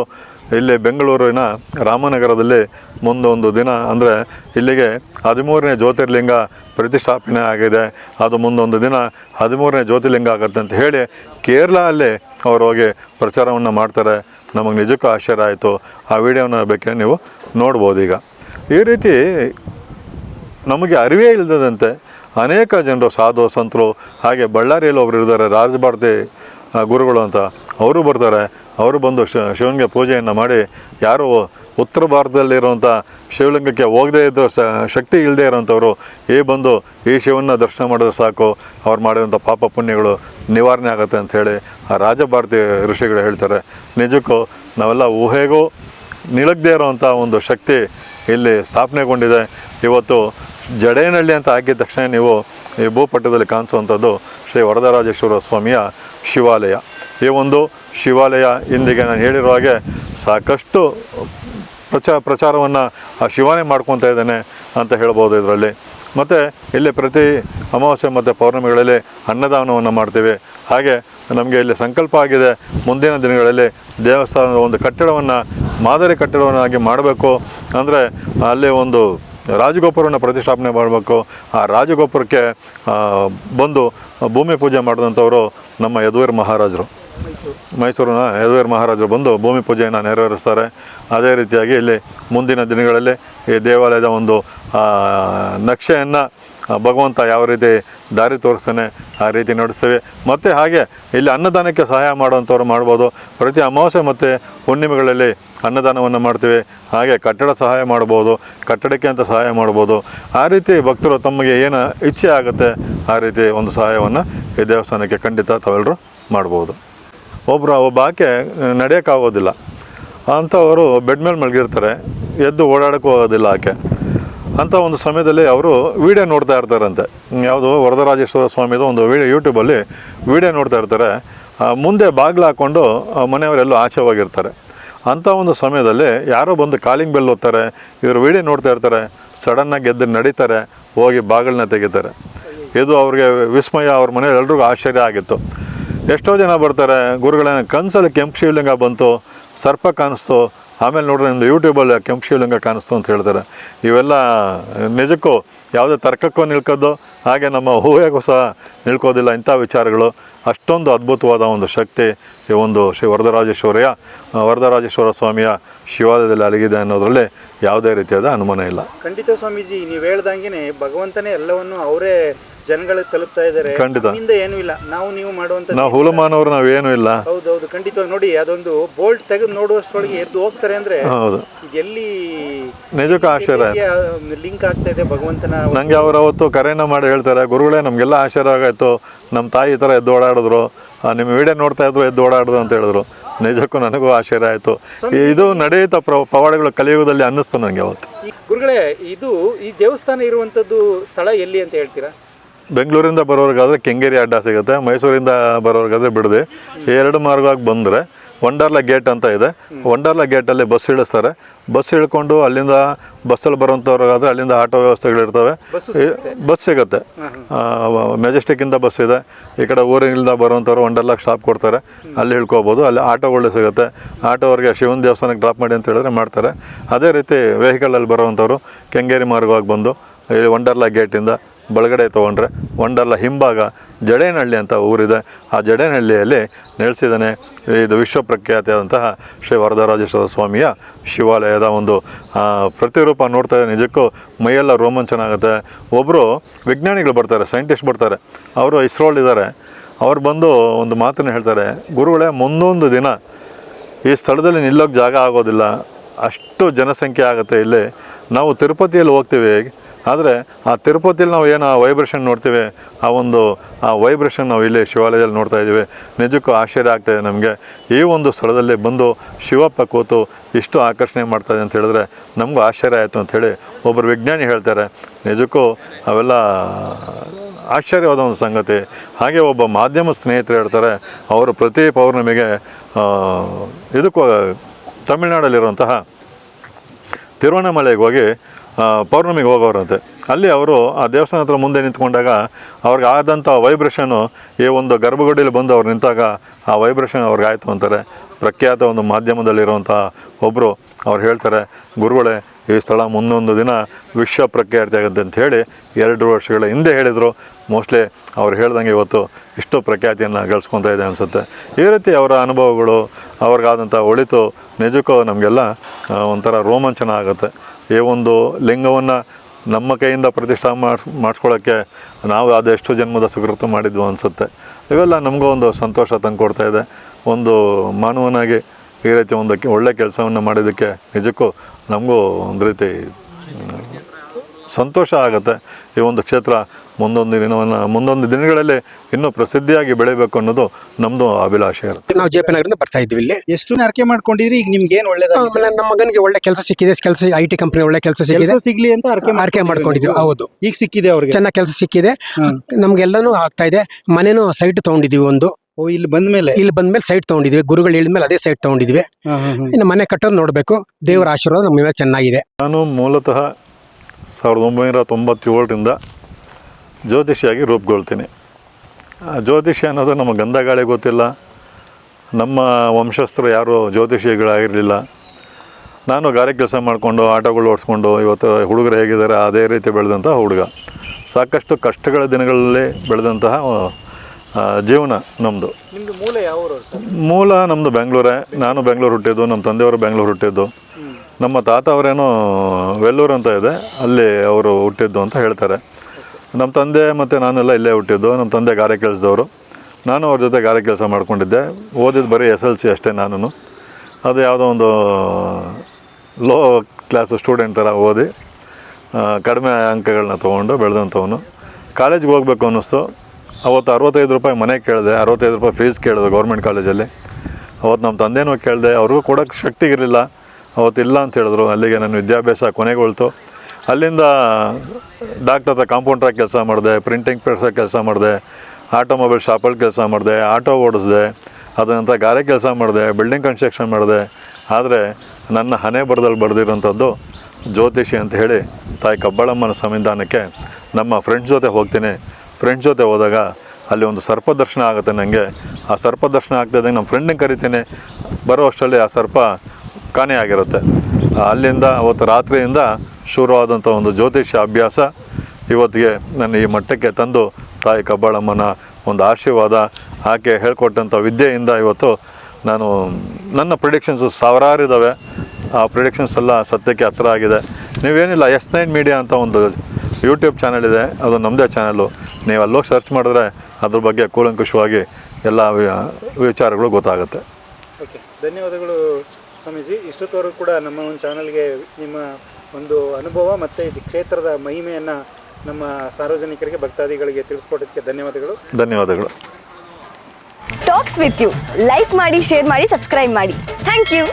[SPEAKER 2] ಇಲ್ಲಿ ಬೆಂಗಳೂರಿನ ರಾಮನಗರದಲ್ಲಿ ಮುಂದೊಂದು ದಿನ ಅಂದರೆ ಇಲ್ಲಿಗೆ ಹದಿಮೂರನೇ ಜ್ಯೋತಿರ್ಲಿಂಗ ಪ್ರತಿಷ್ಠಾಪನೆ ಆಗಿದೆ. ಅದು ಮುಂದೊಂದು ದಿನ ಹದಿಮೂರನೇ ಜ್ಯೋತಿರ್ಲಿಂಗ ಆಗುತ್ತೆ ಅಂತ ಹೇಳಿ ಕೇರಳ ಅಲ್ಲಿ ಅವರು ಹೋಗಿ ಪ್ರಚಾರವನ್ನು ಮಾಡ್ತಾರೆ. ನಮಗೆ ನಿಜಕ್ಕೂ ಆಶ್ಚರ್ಯ ಆಯಿತು. ಆ ವಿಡಿಯೋನ ಬೇಕಾದ್ರೆ ನೀವು ನೋಡ್ಬೋದು ಈಗ. ಈ ರೀತಿ ನಮಗೆ ಅರಿವೇ ಇಲ್ಲದಂತೆ ಅನೇಕ ಜನರು ಸಾಧು ಸಂತರು, ಹಾಗೆ ಬಳ್ಳಾರಿಯಲ್ಲಿ ಒಬ್ಬರು ಇದ್ದಾರೆ, ರಾಜಭಾರತಿ ಗುರುಗಳು ಅಂತ. ಅವರು ಬರ್ತಾರೆ, ಅವರು ಬಂದು ಶಿವನಿಗೆ ಪೂಜೆಯನ್ನು ಮಾಡಿ. ಯಾರು ಉತ್ತರ ಭಾರತದಲ್ಲಿರುವಂಥ ಶಿವಲಿಂಗಕ್ಕೆ ಹೋಗದೇ ಇದ್ದರೂ ಸ, ಶಕ್ತಿ ಇಲ್ಲದೆ ಇರೋಂಥವ್ರು ಈ ಬಂದು ಈ ಶಿವನ ದರ್ಶನ ಮಾಡಿದ್ರೆ ಸಾಕು. ಅವ್ರು ಮಾಡಿರೋಂಥ ಪಾಪ ಪುಣ್ಯಗಳು ನಿವಾರಣೆ ಆಗುತ್ತೆ ಅಂಥೇಳಿ ಆ ರಾಜಭಾರತಿ ಋಷಿಗಳು ಹೇಳ್ತಾರೆ. ನಿಜಕ್ಕೂ ನಾವೆಲ್ಲ ಊಹೆಗೂ ನಿಲಗದೇ ಇರೋವಂಥ ಒಂದು ಶಕ್ತಿ ಇಲ್ಲಿ ಸ್ಥಾಪನೆಗೊಂಡಿದೆ. ಇವತ್ತು ಜಡೇನಹಳ್ಳಿ ಅಂತ ಹಾಕಿದ ತಕ್ಷಣ ನೀವು ಈ ಭೂಪಟ್ಟದಲ್ಲಿ ಕಾಣಿಸುವಂಥದ್ದು ಶ್ರೀ ವರದರಾಜೇಶ್ವರ ಸ್ವಾಮಿಯ ಶಿವಾಲಯ. ಈ ಒಂದು ಶಿವಾಲಯ ಇಂದಿಗೆ ನಾನು ಹೇಳಿರೋ ಹಾಗೆ ಸಾಕಷ್ಟು ಪ್ರಚಾರ ಪ್ರಚಾರವನ್ನು ಆ ಶಿವಾನೇ ಮಾಡ್ಕೊತಾ ಇದ್ದಾನೆ ಅಂತ ಹೇಳ್ಬೋದು ಇದರಲ್ಲಿ. ಮತ್ತು ಇಲ್ಲಿ ಪ್ರತಿ ಅಮಾವಾಸ್ಯೆ ಮತ್ತು ಪೌರ್ಣಮಿಗಳಲ್ಲಿ ಅನ್ನದಾನವನ್ನು ಮಾಡ್ತೀವಿ. ಹಾಗೆ ನಮಗೆ ಇಲ್ಲಿ ಸಂಕಲ್ಪ ಆಗಿದೆ. ಮುಂದಿನ ದಿನಗಳಲ್ಲಿ ದೇವಸ್ಥಾನದ ಒಂದು ಕಟ್ಟಡವನ್ನು ಮಾದರಿ ಕಟ್ಟಡವನ್ನಾಗಿ ಮಾಡಬೇಕು. ಅಂದರೆ ಅಲ್ಲಿ ಒಂದು ರಾಜಗೋಪುರವನ್ನು ಪ್ರತಿಷ್ಠಾಪನೆ ಮಾಡಬೇಕು. ಆ ರಾಜಗೋಪುರಕ್ಕೆ ಬಂದು ಭೂಮಿ ಪೂಜೆ ಮಾಡಿದಂಥವರು ನಮ್ಮ ಯದುವೀರ್ ಮಹಾರಾಜರು. ಮೈಸೂರಿನ ಯದುವೀರ್ ಮಹಾರಾಜರು ಬಂದು ಭೂಮಿ ಪೂಜೆಯನ್ನು ನೆರವೇರಿಸ್ತಾರೆ. ಅದೇ ರೀತಿಯಾಗಿ ಇಲ್ಲಿ ಮುಂದಿನ ದಿನಗಳಲ್ಲಿ ಈ ದೇವಾಲಯದ ಒಂದು ನಕ್ಷೆಯನ್ನು ಭಗವಂತ ಯಾವ ರೀತಿ ದಾರಿ ತೋರಿಸ್ತಾನೆ ಆ ರೀತಿ ನಡೆಸ್ತೇವೆ. ಮತ್ತು ಹಾಗೆ ಇಲ್ಲಿ ಅನ್ನದಾನಕ್ಕೆ ಸಹಾಯ ಮಾಡುವಂಥವ್ರು ಮಾಡ್ಬೋದು. ಪ್ರತಿ ಅಮಾವಾಸ್ಯೆ ಮತ್ತು ಹುಣ್ಣಿಮೆಗಳಲ್ಲಿ ಅನ್ನದಾನವನ್ನು ಮಾಡ್ತೀವಿ. ಹಾಗೆ ಕಟ್ಟಡ ಸಹಾಯ ಮಾಡ್ಬೋದು, ಕಟ್ಟಡಕ್ಕೆ ಅಂತ ಸಹಾಯ ಮಾಡ್ಬೋದು. ಆ ರೀತಿ ಭಕ್ತರು ತಮಗೆ ಏನು ಇಚ್ಛೆ ಆಗುತ್ತೆ ಆ ರೀತಿ ಒಂದು ಸಹಾಯವನ್ನು ಈ ದೇವಸ್ಥಾನಕ್ಕೆ ಖಂಡಿತ ತಾವೆಲ್ಲರೂ ಮಾಡ್ಬೋದು. ಒಬ್ಬರು ಒಬ್ಬ ಆಕೆ ನಡೆಯೋಕ್ಕಾಗೋದಿಲ್ಲ. ಅಂಥವರು ಬೆಡ್ ಮೇಲೆ ಮಲಗಿರ್ತಾರೆ, ಎದ್ದು ಓಡಾಡೋಕ್ಕೂ ಆಗೋದಿಲ್ಲ ಆಕೆ. ಅಂಥ ಒಂದು ಸಮಯದಲ್ಲಿ ಅವರು ವೀಡಿಯೋ ನೋಡ್ತಾ ಇರ್ತಾರಂತೆ. ಯಾವುದು ವರದರಾಜೇಶ್ವರ ಸ್ವಾಮಿದು ಒಂದು ವೀಡಿಯೋ ಯೂಟ್ಯೂಬಲ್ಲಿ ವೀಡಿಯೋ ನೋಡ್ತಾ ಇರ್ತಾರೆ. ಮುಂದೆ ಬಾಗಿಲು ಹಾಕ್ಕೊಂಡು ಮನೆಯವರೆಲ್ಲೂ ಮನೆಯವರೆಲ್ಲೋ ಆಚೆ ಹೋಗಿರ್ತಾರೆ ಅಂಥ ಒಂದು ಸಮಯದಲ್ಲಿ ಯಾರೋ ಬಂದು ಕಾಲಿಂಗ್ ಬೆಲ್ ಓದ್ತಾರೆ ಇವರು ವೀಡಿಯೋ ನೋಡ್ತಾ ಇರ್ತಾರೆ. ಸಡನ್ನಾಗಿ ಎದ್ದು ನಡೀತಾರೆ. ಹೋಗಿ ಬಾಗಿಲನ್ನ ತೆಗಿತಾರೆ. ಇದು ಅವ್ರಿಗೆ ವಿಸ್ಮಯ, ಅವ್ರ ಮನೆಯಲ್ಲಿ ಎಲ್ರಿಗೂ ಆಶ್ಚರ್ಯ ಆಗಿತ್ತು. ಎಷ್ಟೋ ಜನ ಬರ್ತಾರೆ. ಗುರುಗಳನ್ನ ಕನಸಲ್ಲಿ ಕೆಂಪು ಶಿವಲಿಂಗ ಬಂತು, ಸರ್ಪ ಕಾಣಿಸ್ತು ಆಮೇಲೆ ನೋಡ್ರಿ ನಿಮ್ಮದು ಯೂಟ್ಯೂಬಲ್ಲಿ ಕೆಂಪು ಶಿವಲಿಂಗ ಕಾಣಿಸ್ತು ಅಂತ ಹೇಳ್ತಾರೆ. ಇವೆಲ್ಲ, ನಿಜಕ್ಕೂ ಯಾವುದೇ ತರ್ಕಕ್ಕೂ ನಿಲ್ಕೋದು, ಹಾಗೆ ನಮ್ಮ ಹೂವೆಗೂ ಸಹ ನಿಲ್ಕೋದಿಲ್ಲ ಇಂಥ ವಿಚಾರಗಳು. ಅಷ್ಟೊಂದು ಅದ್ಭುತವಾದ ಒಂದು ಶಕ್ತಿ ಈ ಒಂದು ಶ್ರೀ ವರದರಾಜೇಶ್ವರಿಯ ವರದರಾಜೇಶ್ವರ ಸ್ವಾಮಿಯ ಶಿವಾಲಯದಲ್ಲಿ ಅಲಗಿದೆ ಅನ್ನೋದರಲ್ಲಿ ಯಾವುದೇ ರೀತಿಯಾದ ಅನುಮಾನ ಇಲ್ಲ.
[SPEAKER 3] ಖಂಡಿತ ಸ್ವಾಮೀಜಿ, ನೀವು ಹೇಳ್ದಂಗೆ ಭಗವಂತನೇ ಎಲ್ಲವನ್ನು ಅವರೇ ಜನಗಳಿಗೆ ತಲುಪ್ತಾ ಇದ್ದಾರೆ.
[SPEAKER 2] ಖಂಡಿತ.
[SPEAKER 3] ನಮ್ಮಿಂದ ಏನೂ ಇಲ್ಲ. ನಾವು ನೀವು ಮಾಡುವಂತ
[SPEAKER 2] ನಾವು ಹುಲಮಾನವ್ರು ನಾವೇನು ಇಲ್ಲ.
[SPEAKER 3] ಹೌದೌದು. ಖಂಡಿತವಾಗಿ ನೋಡಿ ಅದೊಂದು ಬೋಲ್ಡ್ ತೆಗೆದು ನೋಡುವಷ್ಟರೊಳಗೆ ಎದ್ದು ಹೋಗ್ತಾರೆ ಅಂದ್ರೆ
[SPEAKER 2] ಹೌದು.
[SPEAKER 3] ಎಲ್ಲಿ
[SPEAKER 2] ನಿಜಕ್ಕೂ ಆಶ್ಚರ್ಯ ಆಯ್ತು.
[SPEAKER 3] ಲಿಂಕ್ ಆಗ್ತಾ ಇದೆ ಭಗವಂತನ
[SPEAKER 2] ನಂಗೆ ಅವರು ಅವತ್ತು ಕರೆನ ಮಾಡಿ ಹೇಳ್ತಾರೆ ಗುರುಗಳೇ ನಮಗೆಲ್ಲ ಆಶ್ಚರ್ಯ ಆಗಾಯ್ತು. ನಮ್ಮ ತಾಯಿ ಈ ಥರ ಎದ್ದು ಓಡಾಡಿದ್ರು. ಆ, ನಿಮ್ಮ ವಿಡಿಯೋ ನೋಡ್ತಾ ಇದ್ರು ಎದ್ದು ಓಡಾಡಿದ್ರು ಅಂತ ಹೇಳಿದ್ರು. ನಿಜಕ್ಕೂ ನನಗೂ ಆಶ್ಚರ್ಯ ಆಯಿತು. ಇದು ನಡೆಯುತ್ತ ಪ್ರ ಪವಾಡಗಳು ಕಲಿಯುಗದಲ್ಲಿ ಅನ್ನಿಸ್ತು ನನಗೆ ಅವತ್ತು.
[SPEAKER 3] ಈ ಗುರುಗಳೇ ಇದು ಈ ದೇವಸ್ಥಾನ ಇರುವಂತದ್ದು ಸ್ಥಳ ಎಲ್ಲಿ ಅಂತ ಹೇಳ್ತೀರಾ?
[SPEAKER 2] ಬೆಂಗಳೂರಿಂದ ಬರೋರಿಗಾದ್ರೆ ಕೆಂಗೇರಿ ಅಡ್ಡ ಸಿಗುತ್ತೆ ಮೈಸೂರಿಂದ ಬರೋರಿಗಾದ್ರೆ ಬಿಡದೆ. ಎರಡು ಮಾರ್ಗವಾಗಿ ಬಂದರೆ ವಂಡರ್ಲಾ ಗೇಟ್ ಅಂತ ಇದೆ. ವಂಡರ್ಲಾ ಗೇಟಲ್ಲಿ ಬಸ್ ಇಳಿಸ್ತಾರೆ. ಬಸ್ ಇಳ್ಕೊಂಡು ಅಲ್ಲಿಂದ ಬಸ್ಸಲ್ಲಿ ಬರೋಂಥವ್ರಿಗಾದರೆ ಅಲ್ಲಿಂದ ಆಟೋ ವ್ಯವಸ್ಥೆಗಳಿರ್ತವೆ ಬಸ್ ಸಿಗುತ್ತೆ? ಮೆಜೆಸ್ಟಿಕ್ಕಿಂದ ಬಸ್ ಇದೆ ಈ ಕಡೆ ಊರಿನಿಂದ ಬರೋಂಥವ್ರು ವಂಡರ್ಲಾಗೆ ಸ್ಟಾಪ್ ಕೊಡ್ತಾರೆ. ಅಲ್ಲಿ ಇಳ್ಕೊಬೋದು. ಅಲ್ಲಿ ಆಟೋಗಳು ಸಿಗುತ್ತೆ. ಆಟೋ ಅವ್ರಿಗೆ ಶಿವನ ದೇವಸ್ಥಾನಕ್ಕೆ ಡ್ರಾಪ್ ಮಾಡಿ ಅಂತ ಹೇಳಿದ್ರೆ ಮಾಡ್ತಾರೆ. ಅದೇ ರೀತಿ ವೆಹಿಕಲಲ್ಲಿ ಬರೋವಂಥವ್ರು ಕೆಂಗೇರಿ ಮಾರ್ಗವಾಗಿ ಬಂದು ವಂಡರ್ಲಾ ಗೇಟಿಂದ ಬಲಗಡೆ ತೊಗೊಂಡ್ರೆ ಒಂಡಲ್ಲ ಹಿಂಭಾಗ ಜಡೇನಹಳ್ಳಿ ಅಂತ ಊರಿದೆ. ಆ ಜಡೇನಹಳ್ಳಿಯಲ್ಲಿ ನೆಲೆಸಿದ್ದಾನೆ ಇದು ವಿಶ್ವಪ್ರಖ್ಯಾತಿಯಾದಂತಹ ಶ್ರೀ ವರದರಾಜೇಶ್ವರ ಸ್ವಾಮಿಯ ಶಿವಾಲಯದ ಒಂದು ಪ್ರತಿರೂಪ ನೋಡ್ತಾ ಇದ್ದಾರೆ ನಿಜಕ್ಕೂ ಮೈಯೆಲ್ಲ ರೋಮಾಂಚನ ಆಗುತ್ತೆ. ಒಬ್ಬರು ವಿಜ್ಞಾನಿಗಳು ಬರ್ತಾರೆ ಸೈಂಟಿಸ್ಟ್ ಬರ್ತಾರೆ. ಅವರು ಇಸ್ರೋಲಿದ್ದಾರೆ ಅವ್ರು ಬಂದು ಒಂದು ಮಾತನ್ನು ಹೇಳ್ತಾರೆ, ಗುರುಗಳೇ, ಮುಂದೊಂದು ದಿನ ಈ ಸ್ಥಳದಲ್ಲಿ ನಿಲ್ಲೋಕ್ಕೆ ಜಾಗ ಆಗೋದಿಲ್ಲ. ಅಷ್ಟು ಜನಸಂಖ್ಯೆ ಆಗುತ್ತೆ ಇಲ್ಲಿ. ನಾವು ತಿರುಪತಿಯಲ್ಲಿ ಹೋಗ್ತೀವಿ. ಆದರೆ ಆ ತಿರುಪತಿಯಲ್ಲಿ ನಾವು ಏನು ಆ ವೈಬ್ರೇಷನ್ ನೋಡ್ತೀವಿ? ಆ ಒಂದು, ಆ ವೈಬ್ರೇಷನ್ ನಾವು ಇಲ್ಲಿ ಶಿವಾಲಯದಲ್ಲಿ ನೋಡ್ತಾ ಇದ್ದೀವಿ. ನಿಜಕ್ಕೂ ಆಶ್ಚರ್ಯ ಆಗ್ತಾಯಿದೆ ನಮಗೆ. ಈ ಒಂದು ಸ್ಥಳದಲ್ಲಿ ಬಂದು ಶಿವಪ್ಪ ಕೂತು ಇಷ್ಟು ಆಕರ್ಷಣೆ ಮಾಡ್ತಾಯಿದೆ ಅಂತ ಹೇಳಿದ್ರೆ ನಮಗೂ ಆಶ್ಚರ್ಯ ಆಯಿತು ಅಂಥೇಳಿ ಒಬ್ಬರು ವಿಜ್ಞಾನಿ ಹೇಳ್ತಾರೆ. ನಿಜಕ್ಕೂ ಅವೆಲ್ಲ ಆಶ್ಚರ್ಯವಾದ ಒಂದು ಸಂಗತಿ. ಹಾಗೆ ಒಬ್ಬ ಮಾಧ್ಯಮ ಸ್ನೇಹಿತರು ಹೇಳ್ತಾರೆ, ಅವರು ಪ್ರತಿ ಪೌರ್ಣಮಿಗೆ ಇದಕ್ಕೂ, ತಮಿಳ್ನಾಡಲ್ಲಿರುವಂತಹ ತಿರುವಣ್ಣಾಮಲೆಗೆ ಹೋಗಿ ಪೌರ್ಣಮಿಗೆ ಹೋಗೋರಂತೆ ಅಲ್ಲಿ ಅವರು ಆ ದೇವಸ್ಥಾನ ಹತ್ರ ಮುಂದೆ ನಿಂತ್ಕೊಂಡಾಗ ಅವ್ರಿಗೆ ಆದಂಥ ವೈಬ್ರೇಷನು ಈ ಒಂದು ಗರ್ಭಗುಡಿಯಲ್ಲಿ ಬಂದು ಅವ್ರು ನಿಂತಾಗ ಆ ವೈಬ್ರೇಷನ್ ಅವ್ರಿಗೆ ಆಯಿತು ಅಂತಾರೆ. ಪ್ರಖ್ಯಾತ ಒಂದು ಮಾಧ್ಯಮದಲ್ಲಿರುವಂಥ ಒಬ್ಬರು ಅವ್ರು ಹೇಳ್ತಾರೆ, ಗುರುಗಳೇ, ಈ ಸ್ಥಳ ಮುಂದೊಂದು ದಿನ ವಿಶ್ವ ಪ್ರಖ್ಯಾತಿ ಆಗುತ್ತೆ ಅಂತ ಹೇಳಿ ಎರಡು ವರ್ಷಗಳ ಹಿಂದೆ ಹೇಳಿದರು. ಮೋಸ್ಟ್ಲಿ ಅವ್ರು ಹೇಳ್ದಂಗೆ ಇವತ್ತು ಇಷ್ಟು ಪ್ರಖ್ಯಾತಿಯನ್ನು ಗಳಿಸ್ಕೊತಾ ಇದೆ ಅನಿಸುತ್ತೆ. ಈ ರೀತಿ ಅವರ ಅನುಭವಗಳು ಅವ್ರಿಗಾದಂಥ ಒಳಿತು, ನಿಜಕ್ಕೂ ನಮಗೆಲ್ಲ ಒಂಥರ ರೋಮಾಂಚನ ಆಗುತ್ತೆ. ಈ ಒಂದು ಲಿಂಗವನ್ನು ನಮ್ಮ ಕೈಯಿಂದ ಪ್ರತಿಷ್ಠಾ ಮಾಡಿಸ್ ಮಾಡಿಸ್ಕೊಳ್ಳೋಕ್ಕೆ ನಾವು ಅದೆಷ್ಟು ಜನ್ಮದ ಸುಕೃತ ಮಾಡಿದ್ವು ಅನಿಸುತ್ತೆ. ಇವೆಲ್ಲ ನಮಗೂ ಒಂದು ಸಂತೋಷ ತಂದುಕೊಡ್ತಾ ಇದೆ. ಒಂದು ಮಾನವನಾಗಿ ಈ ರೀತಿ ಒಂದು ಒಳ್ಳೆ ಕೆಲಸವನ್ನು ಮಾಡಿದ್ದಕ್ಕೆ ನಿಜಕ್ಕೂ ನಮಗೂ ಒಂದು ರೀತಿ ಸಂತೋಷ ಆಗುತ್ತೆ. ಈ ಒಂದು ಕ್ಷೇತ್ರ ಮುಂದೊಂದು ದಿನವನ್ನು ಮುಂದೊಂದು ದಿನಗಳಲ್ಲಿ ಇನ್ನೂ ಪ್ರಸಿದ್ಧಿಯಾಗಿ ಬೆಳಿಬೇಕು ಅನ್ನೋದು ನಮ್ಮದು ಅಭಿಲಾಷೆ ಇರುತ್ತೆ.
[SPEAKER 5] ನಾವು ಜೆ ಪಿ ನಗರದಿಂದ ಬರ್ತಾ ಇದ್ವಿ ಇಲ್ಲಿ.
[SPEAKER 3] ಎಷ್ಟು ಅರ್ಕೆ ಮಾಡ್ಕೊಂಡಿದ್ರಿ? ಈಗ ನಿಮ್ಗೆ ಏನು ಒಳ್ಳೇದಾಗಿದೆ?
[SPEAKER 5] ಆಮೇಲೆ ನಮ್ಮ ಮಗನಿಗೆ ಒಳ್ಳೆ ಕೆಲಸ ಸಿಕ್ಕಿದೆ ಕೆಲಸ ಐ ಟಿ ಕಂಪನಿ ಒಳ್ಳೆ ಕೆಲಸ ಸಿಕ್ಕಿದೆ.
[SPEAKER 3] ಸಿಗ್ಲಿ ಅಂತ ಅರ್ಕೆ
[SPEAKER 5] ಅರ್ಕೆ ಮಾಡ್ಕೊಂಡಿದ್ವಿ ಹೌದು.
[SPEAKER 3] ಈಗ ಸಿಕ್ಕಿದೆ ಅವ್ರಿಗೆ?
[SPEAKER 5] ಚೆನ್ನಾಗಿ ಕೆಲಸ ಸಿಕ್ಕಿದೆ. ನಮ್ಗೆಲ್ಲಾನು ಆಗ್ತಾ ಇದೆ. ಮನೇನು ಸೈಟ್ ತಗೊಂಡಿದೀವಿ ಒಂದು.
[SPEAKER 3] ಓ ಇಲ್ಲಿ ಬಂದ ಮೇಲೆ
[SPEAKER 5] ಇಲ್ಲಿ ಬಂದ ಮೇಲೆ ಸೈಟ್ ತಗೊಂಡಿದ್ವಿ ಗುರುಗಳು ಹೇಳಿದ್ಮೇಲೆ ಅದೇ ಸೈಟ್ ತಗೊಂಡಿದ್ವಿ ಇನ್ನು ಮನೆ ಕಟ್ಟೋದು ನೋಡ್ಬೇಕು. ದೇವರ ಆಶೀರ್ವಾದ ನಮ್ಮ ಮೇಲೆ ಚೆನ್ನಾಗಿದೆ.
[SPEAKER 2] ನಾನು ಮೂಲತಃ ಸಾವಿರದ ಒಂಬೈನೂರ ತೊಂಬತ್ತೇಳರಿಂದ ಜ್ಯೋತಿಷಿಯಾಗಿ ರೂಪುಗೊಳ್ತೀನಿ. ಆ ಜ್ಯೋತಿಷಿ ಅನ್ನೋದು ನಮ್ಮ ಗಂಧಗಾಳಿ ಗೊತ್ತಿಲ್ಲ. ನಮ್ಮ ವಂಶಸ್ಥರು ಯಾರು ಜ್ಯೋತಿಷಿಗಳಾಗಿರಲಿಲ್ಲ. ನಾನು ಗಾರೆ ಕೆಲಸ ಮಾಡಿಕೊಂಡು ಆಟೋಗಳು ಓಡಿಸ್ಕೊಂಡು ಇವತ್ತು ಹುಡುಗರು ಹೇಗಿದ್ದಾರೆ ಅದೇ ರೀತಿ ಬೆಳೆದಂತಹ ಹುಡುಗ. ಸಾಕಷ್ಟು ಕಷ್ಟಗಳ ದಿನಗಳಲ್ಲಿ ಬೆಳೆದಂತಹ ಜೀವನ ನಮ್ಮದು
[SPEAKER 3] ಮೂಲ
[SPEAKER 2] ನಮ್ಮದು ಬೆಂಗಳೂರೇ. ನಾನು ಬೆಂಗಳೂರು ಹುಟ್ಟಿದ್ದು ನಮ್ಮ ತಂದೆಯವರು ಬೆಂಗಳೂರು ಹುಟ್ಟಿದ್ದು. ನಮ್ಮ ತಾತ ಅವರೇನೋ ವೆಲ್ಲೂರು ಅಂತ ಇದೆ, ಅಲ್ಲಿ ಅವರು ಹುಟ್ಟಿದ್ದು ಅಂತ ಹೇಳ್ತಾರೆ. ನಮ್ಮ ತಂದೆ ಮತ್ತು ನಾನೆಲ್ಲ ಇಲ್ಲೇ ಹುಟ್ಟಿದ್ದು, ನಮ್ಮ ತಂದೆ ಗಾರೆ ಕೆಲಸದವರು. ನಾನು ಅವ್ರ ಜೊತೆ ಗಾರೆ ಕೆಲಸ ಮಾಡ್ಕೊಂಡಿದ್ದೆ. ಓದಿದ್ದು ಬರೀ ಎಸ್ ಎಲ್ ಸಿ ಅಷ್ಟೇ ನಾನು ಅದು ಯಾವುದೋ ಒಂದು ಲೋ ಕ್ಲಾಸ್ ಸ್ಟೂಡೆಂಟ್ ಥರ ಓದಿ ಕಡಿಮೆ ಅಂಕಗಳನ್ನ ತೊಗೊಂಡು ಬೆಳೆದಂಥವನು. ಕಾಲೇಜ್ಗೆ ಹೋಗ್ಬೇಕು ಅನ್ನಿಸ್ತು. ಅವತ್ತು ಅರವತ್ತೈದು ರೂಪಾಯಿ ಮನೆ ಕೇಳಿದೆ, ಅರವತ್ತೈದು ರೂಪಾಯಿ ಫೀಸ್ ಕೇಳಿದೆ ಗೌರ್ಮೆಂಟ್ ಕಾಲೇಜಲ್ಲಿ. ಅವತ್ತು ನಮ್ಮ ತಂದೆನೂ ಕೇಳಿದೆ, ಅವ್ರಿಗೂ ಕೊಡೋಕ್ಕೆ ಶಕ್ತಿ ಇರಲಿಲ್ಲ ಅವತ್ತಿಲ್ಲ ಅಂತ ಹೇಳಿದ್ರು. ಅಲ್ಲಿಗೆ ನನ್ನ ವಿದ್ಯಾಭ್ಯಾಸ ಕೊನೆಗೊಳ್ತು. ಅಲ್ಲಿಂದ ಡಾಕ್ಟರ್ ಹತ್ರ ಕಾಂಪೌಂಡ್ರಾಗಿ ಕೆಲಸ ಮಾಡಿದೆ ಪ್ರಿಂಟಿಂಗ್ ಪ್ರೆಸ್ ಕೆಲಸ ಮಾಡಿದೆ ಆಟೋಮೊಬೈಲ್ ಶಾಪಲ್ಲಿ ಕೆಲಸ ಮಾಡಿದೆ ಆಟೋ ಓಡಿಸಿದೆ ಅದ ನಂತರ ಗಾರೆ ಕೆಲಸ ಮಾಡಿದೆ ಬಿಲ್ಡಿಂಗ್ ಕನ್ಸ್ಟ್ರಕ್ಷನ್ ಮಾಡಿದೆ. ಆದರೆ ನನ್ನ ಹಣೆ ಬರದಲ್ಲಿ ಬರೆದಿರೋಂಥದ್ದು ಜ್ಯೋತಿಷಿ ಅಂತ ಹೇಳಿ ತಾಯಿ ಕಬ್ಬಾಳಮ್ಮನ ಸಂವಿಧಾನಕ್ಕೆ ನಮ್ಮ ಫ್ರೆಂಡ್ಸ್ ಜೊತೆ ಹೋಗ್ತೀನಿ. ಫ್ರೆಂಡ್ಸ್ ಜೊತೆ ಹೋದಾಗ ಅಲ್ಲಿ ಒಂದು ಸರ್ಪ ದರ್ಶನ ಆಗುತ್ತೆ ನನಗೆ ಆ ಸರ್ಪ ದರ್ಶನ ಆಗ್ತದೆ ನಮ್ಮ ಫ್ರೆಂಡಿಗೆ ಕರಿತೀನಿ. ಬರೋ ಅಷ್ಟರಲ್ಲಿ ಆ ಸರ್ಪ ಕಾಣೆ ಆಗಿರುತ್ತೆ. ಅಲ್ಲಿಂದ ಅವತ್ತು ರಾತ್ರಿಯಿಂದ ಶುರುವಾದಂಥ ಒಂದು ಜ್ಯೋತಿಷ್ಯ ಅಭ್ಯಾಸ ಇವತ್ತಿಗೆ ನನ್ನ ಈ ಮಟ್ಟಕ್ಕೆ ತಂದು ತಾಯಿ ಕಬ್ಬಾಳಮ್ಮನ ಒಂದು ಆಶೀರ್ವಾದ, ಆಕೆ ಹೇಳ್ಕೊಟ್ಟಂಥ ವಿದ್ಯೆಯಿಂದ ಇವತ್ತು ನಾನು ನನ್ನ ಪ್ರಿಡಿಕ್ಷನ್ಸು ಸಾವಿರಾರು ಇದ್ದಾವೆ ಆ ಪ್ರಿಡಿಕ್ಷನ್ಸ್ ಎಲ್ಲ ಸತ್ಯಕ್ಕೆ ಹತ್ರ ಆಗಿದೆ. ನೀವೇನಿಲ್ಲ ಎಸ್ ನೈನ್ ಮೀಡಿಯಾ ಅಂತ ಒಂದು ಯೂಟ್ಯೂಬ್ ಚಾನಲ್ ಇದೆ. ಅದು ನಮ್ಮದೇ ಚಾನಲ್ಲು ನೀವು ಅಲ್ಲೋಗಿ ಸರ್ಚ್ ಮಾಡಿದ್ರೆ ಅದ್ರ ಬಗ್ಗೆ ಕೂಲಂಕುಷವಾಗಿ ಎಲ್ಲ ವಿಚಾರಗಳು ಗೊತ್ತಾಗುತ್ತೆ.
[SPEAKER 3] ಓಕೆ ಧನ್ಯವಾದಗಳು. ಸ್ವಾಮೀಜಿ ಇಷ್ಟೊತ್ತವರೆಗೂ ಕೂಡ ನಮ್ಮ ಒಂದು ಚಾನಲ್ಗೆ ನಿಮ್ಮ ಒಂದು ಅನುಭವ ಮತ್ತು ಇದು ಕ್ಷೇತ್ರದ ಮಹಿಮೆಯನ್ನು ನಮ್ಮ ಸಾರ್ವಜನಿಕರಿಗೆ ಭಕ್ತಾದಿಗಳಿಗೆ ತಿಳಿಸ್ಕೊಟ್ಟಿದ್ದಕ್ಕೆ ಧನ್ಯವಾದಗಳು.
[SPEAKER 2] ಧನ್ಯವಾದಗಳು.
[SPEAKER 6] ಟಾಕ್ಸ್ ವಿತ್ ಯು ಲೈಕ್ ಮಾಡಿ ಶೇರ್ ಮಾಡಿ ಸಬ್ಸ್ಕ್ರೈಬ್ ಮಾಡಿ. Thank you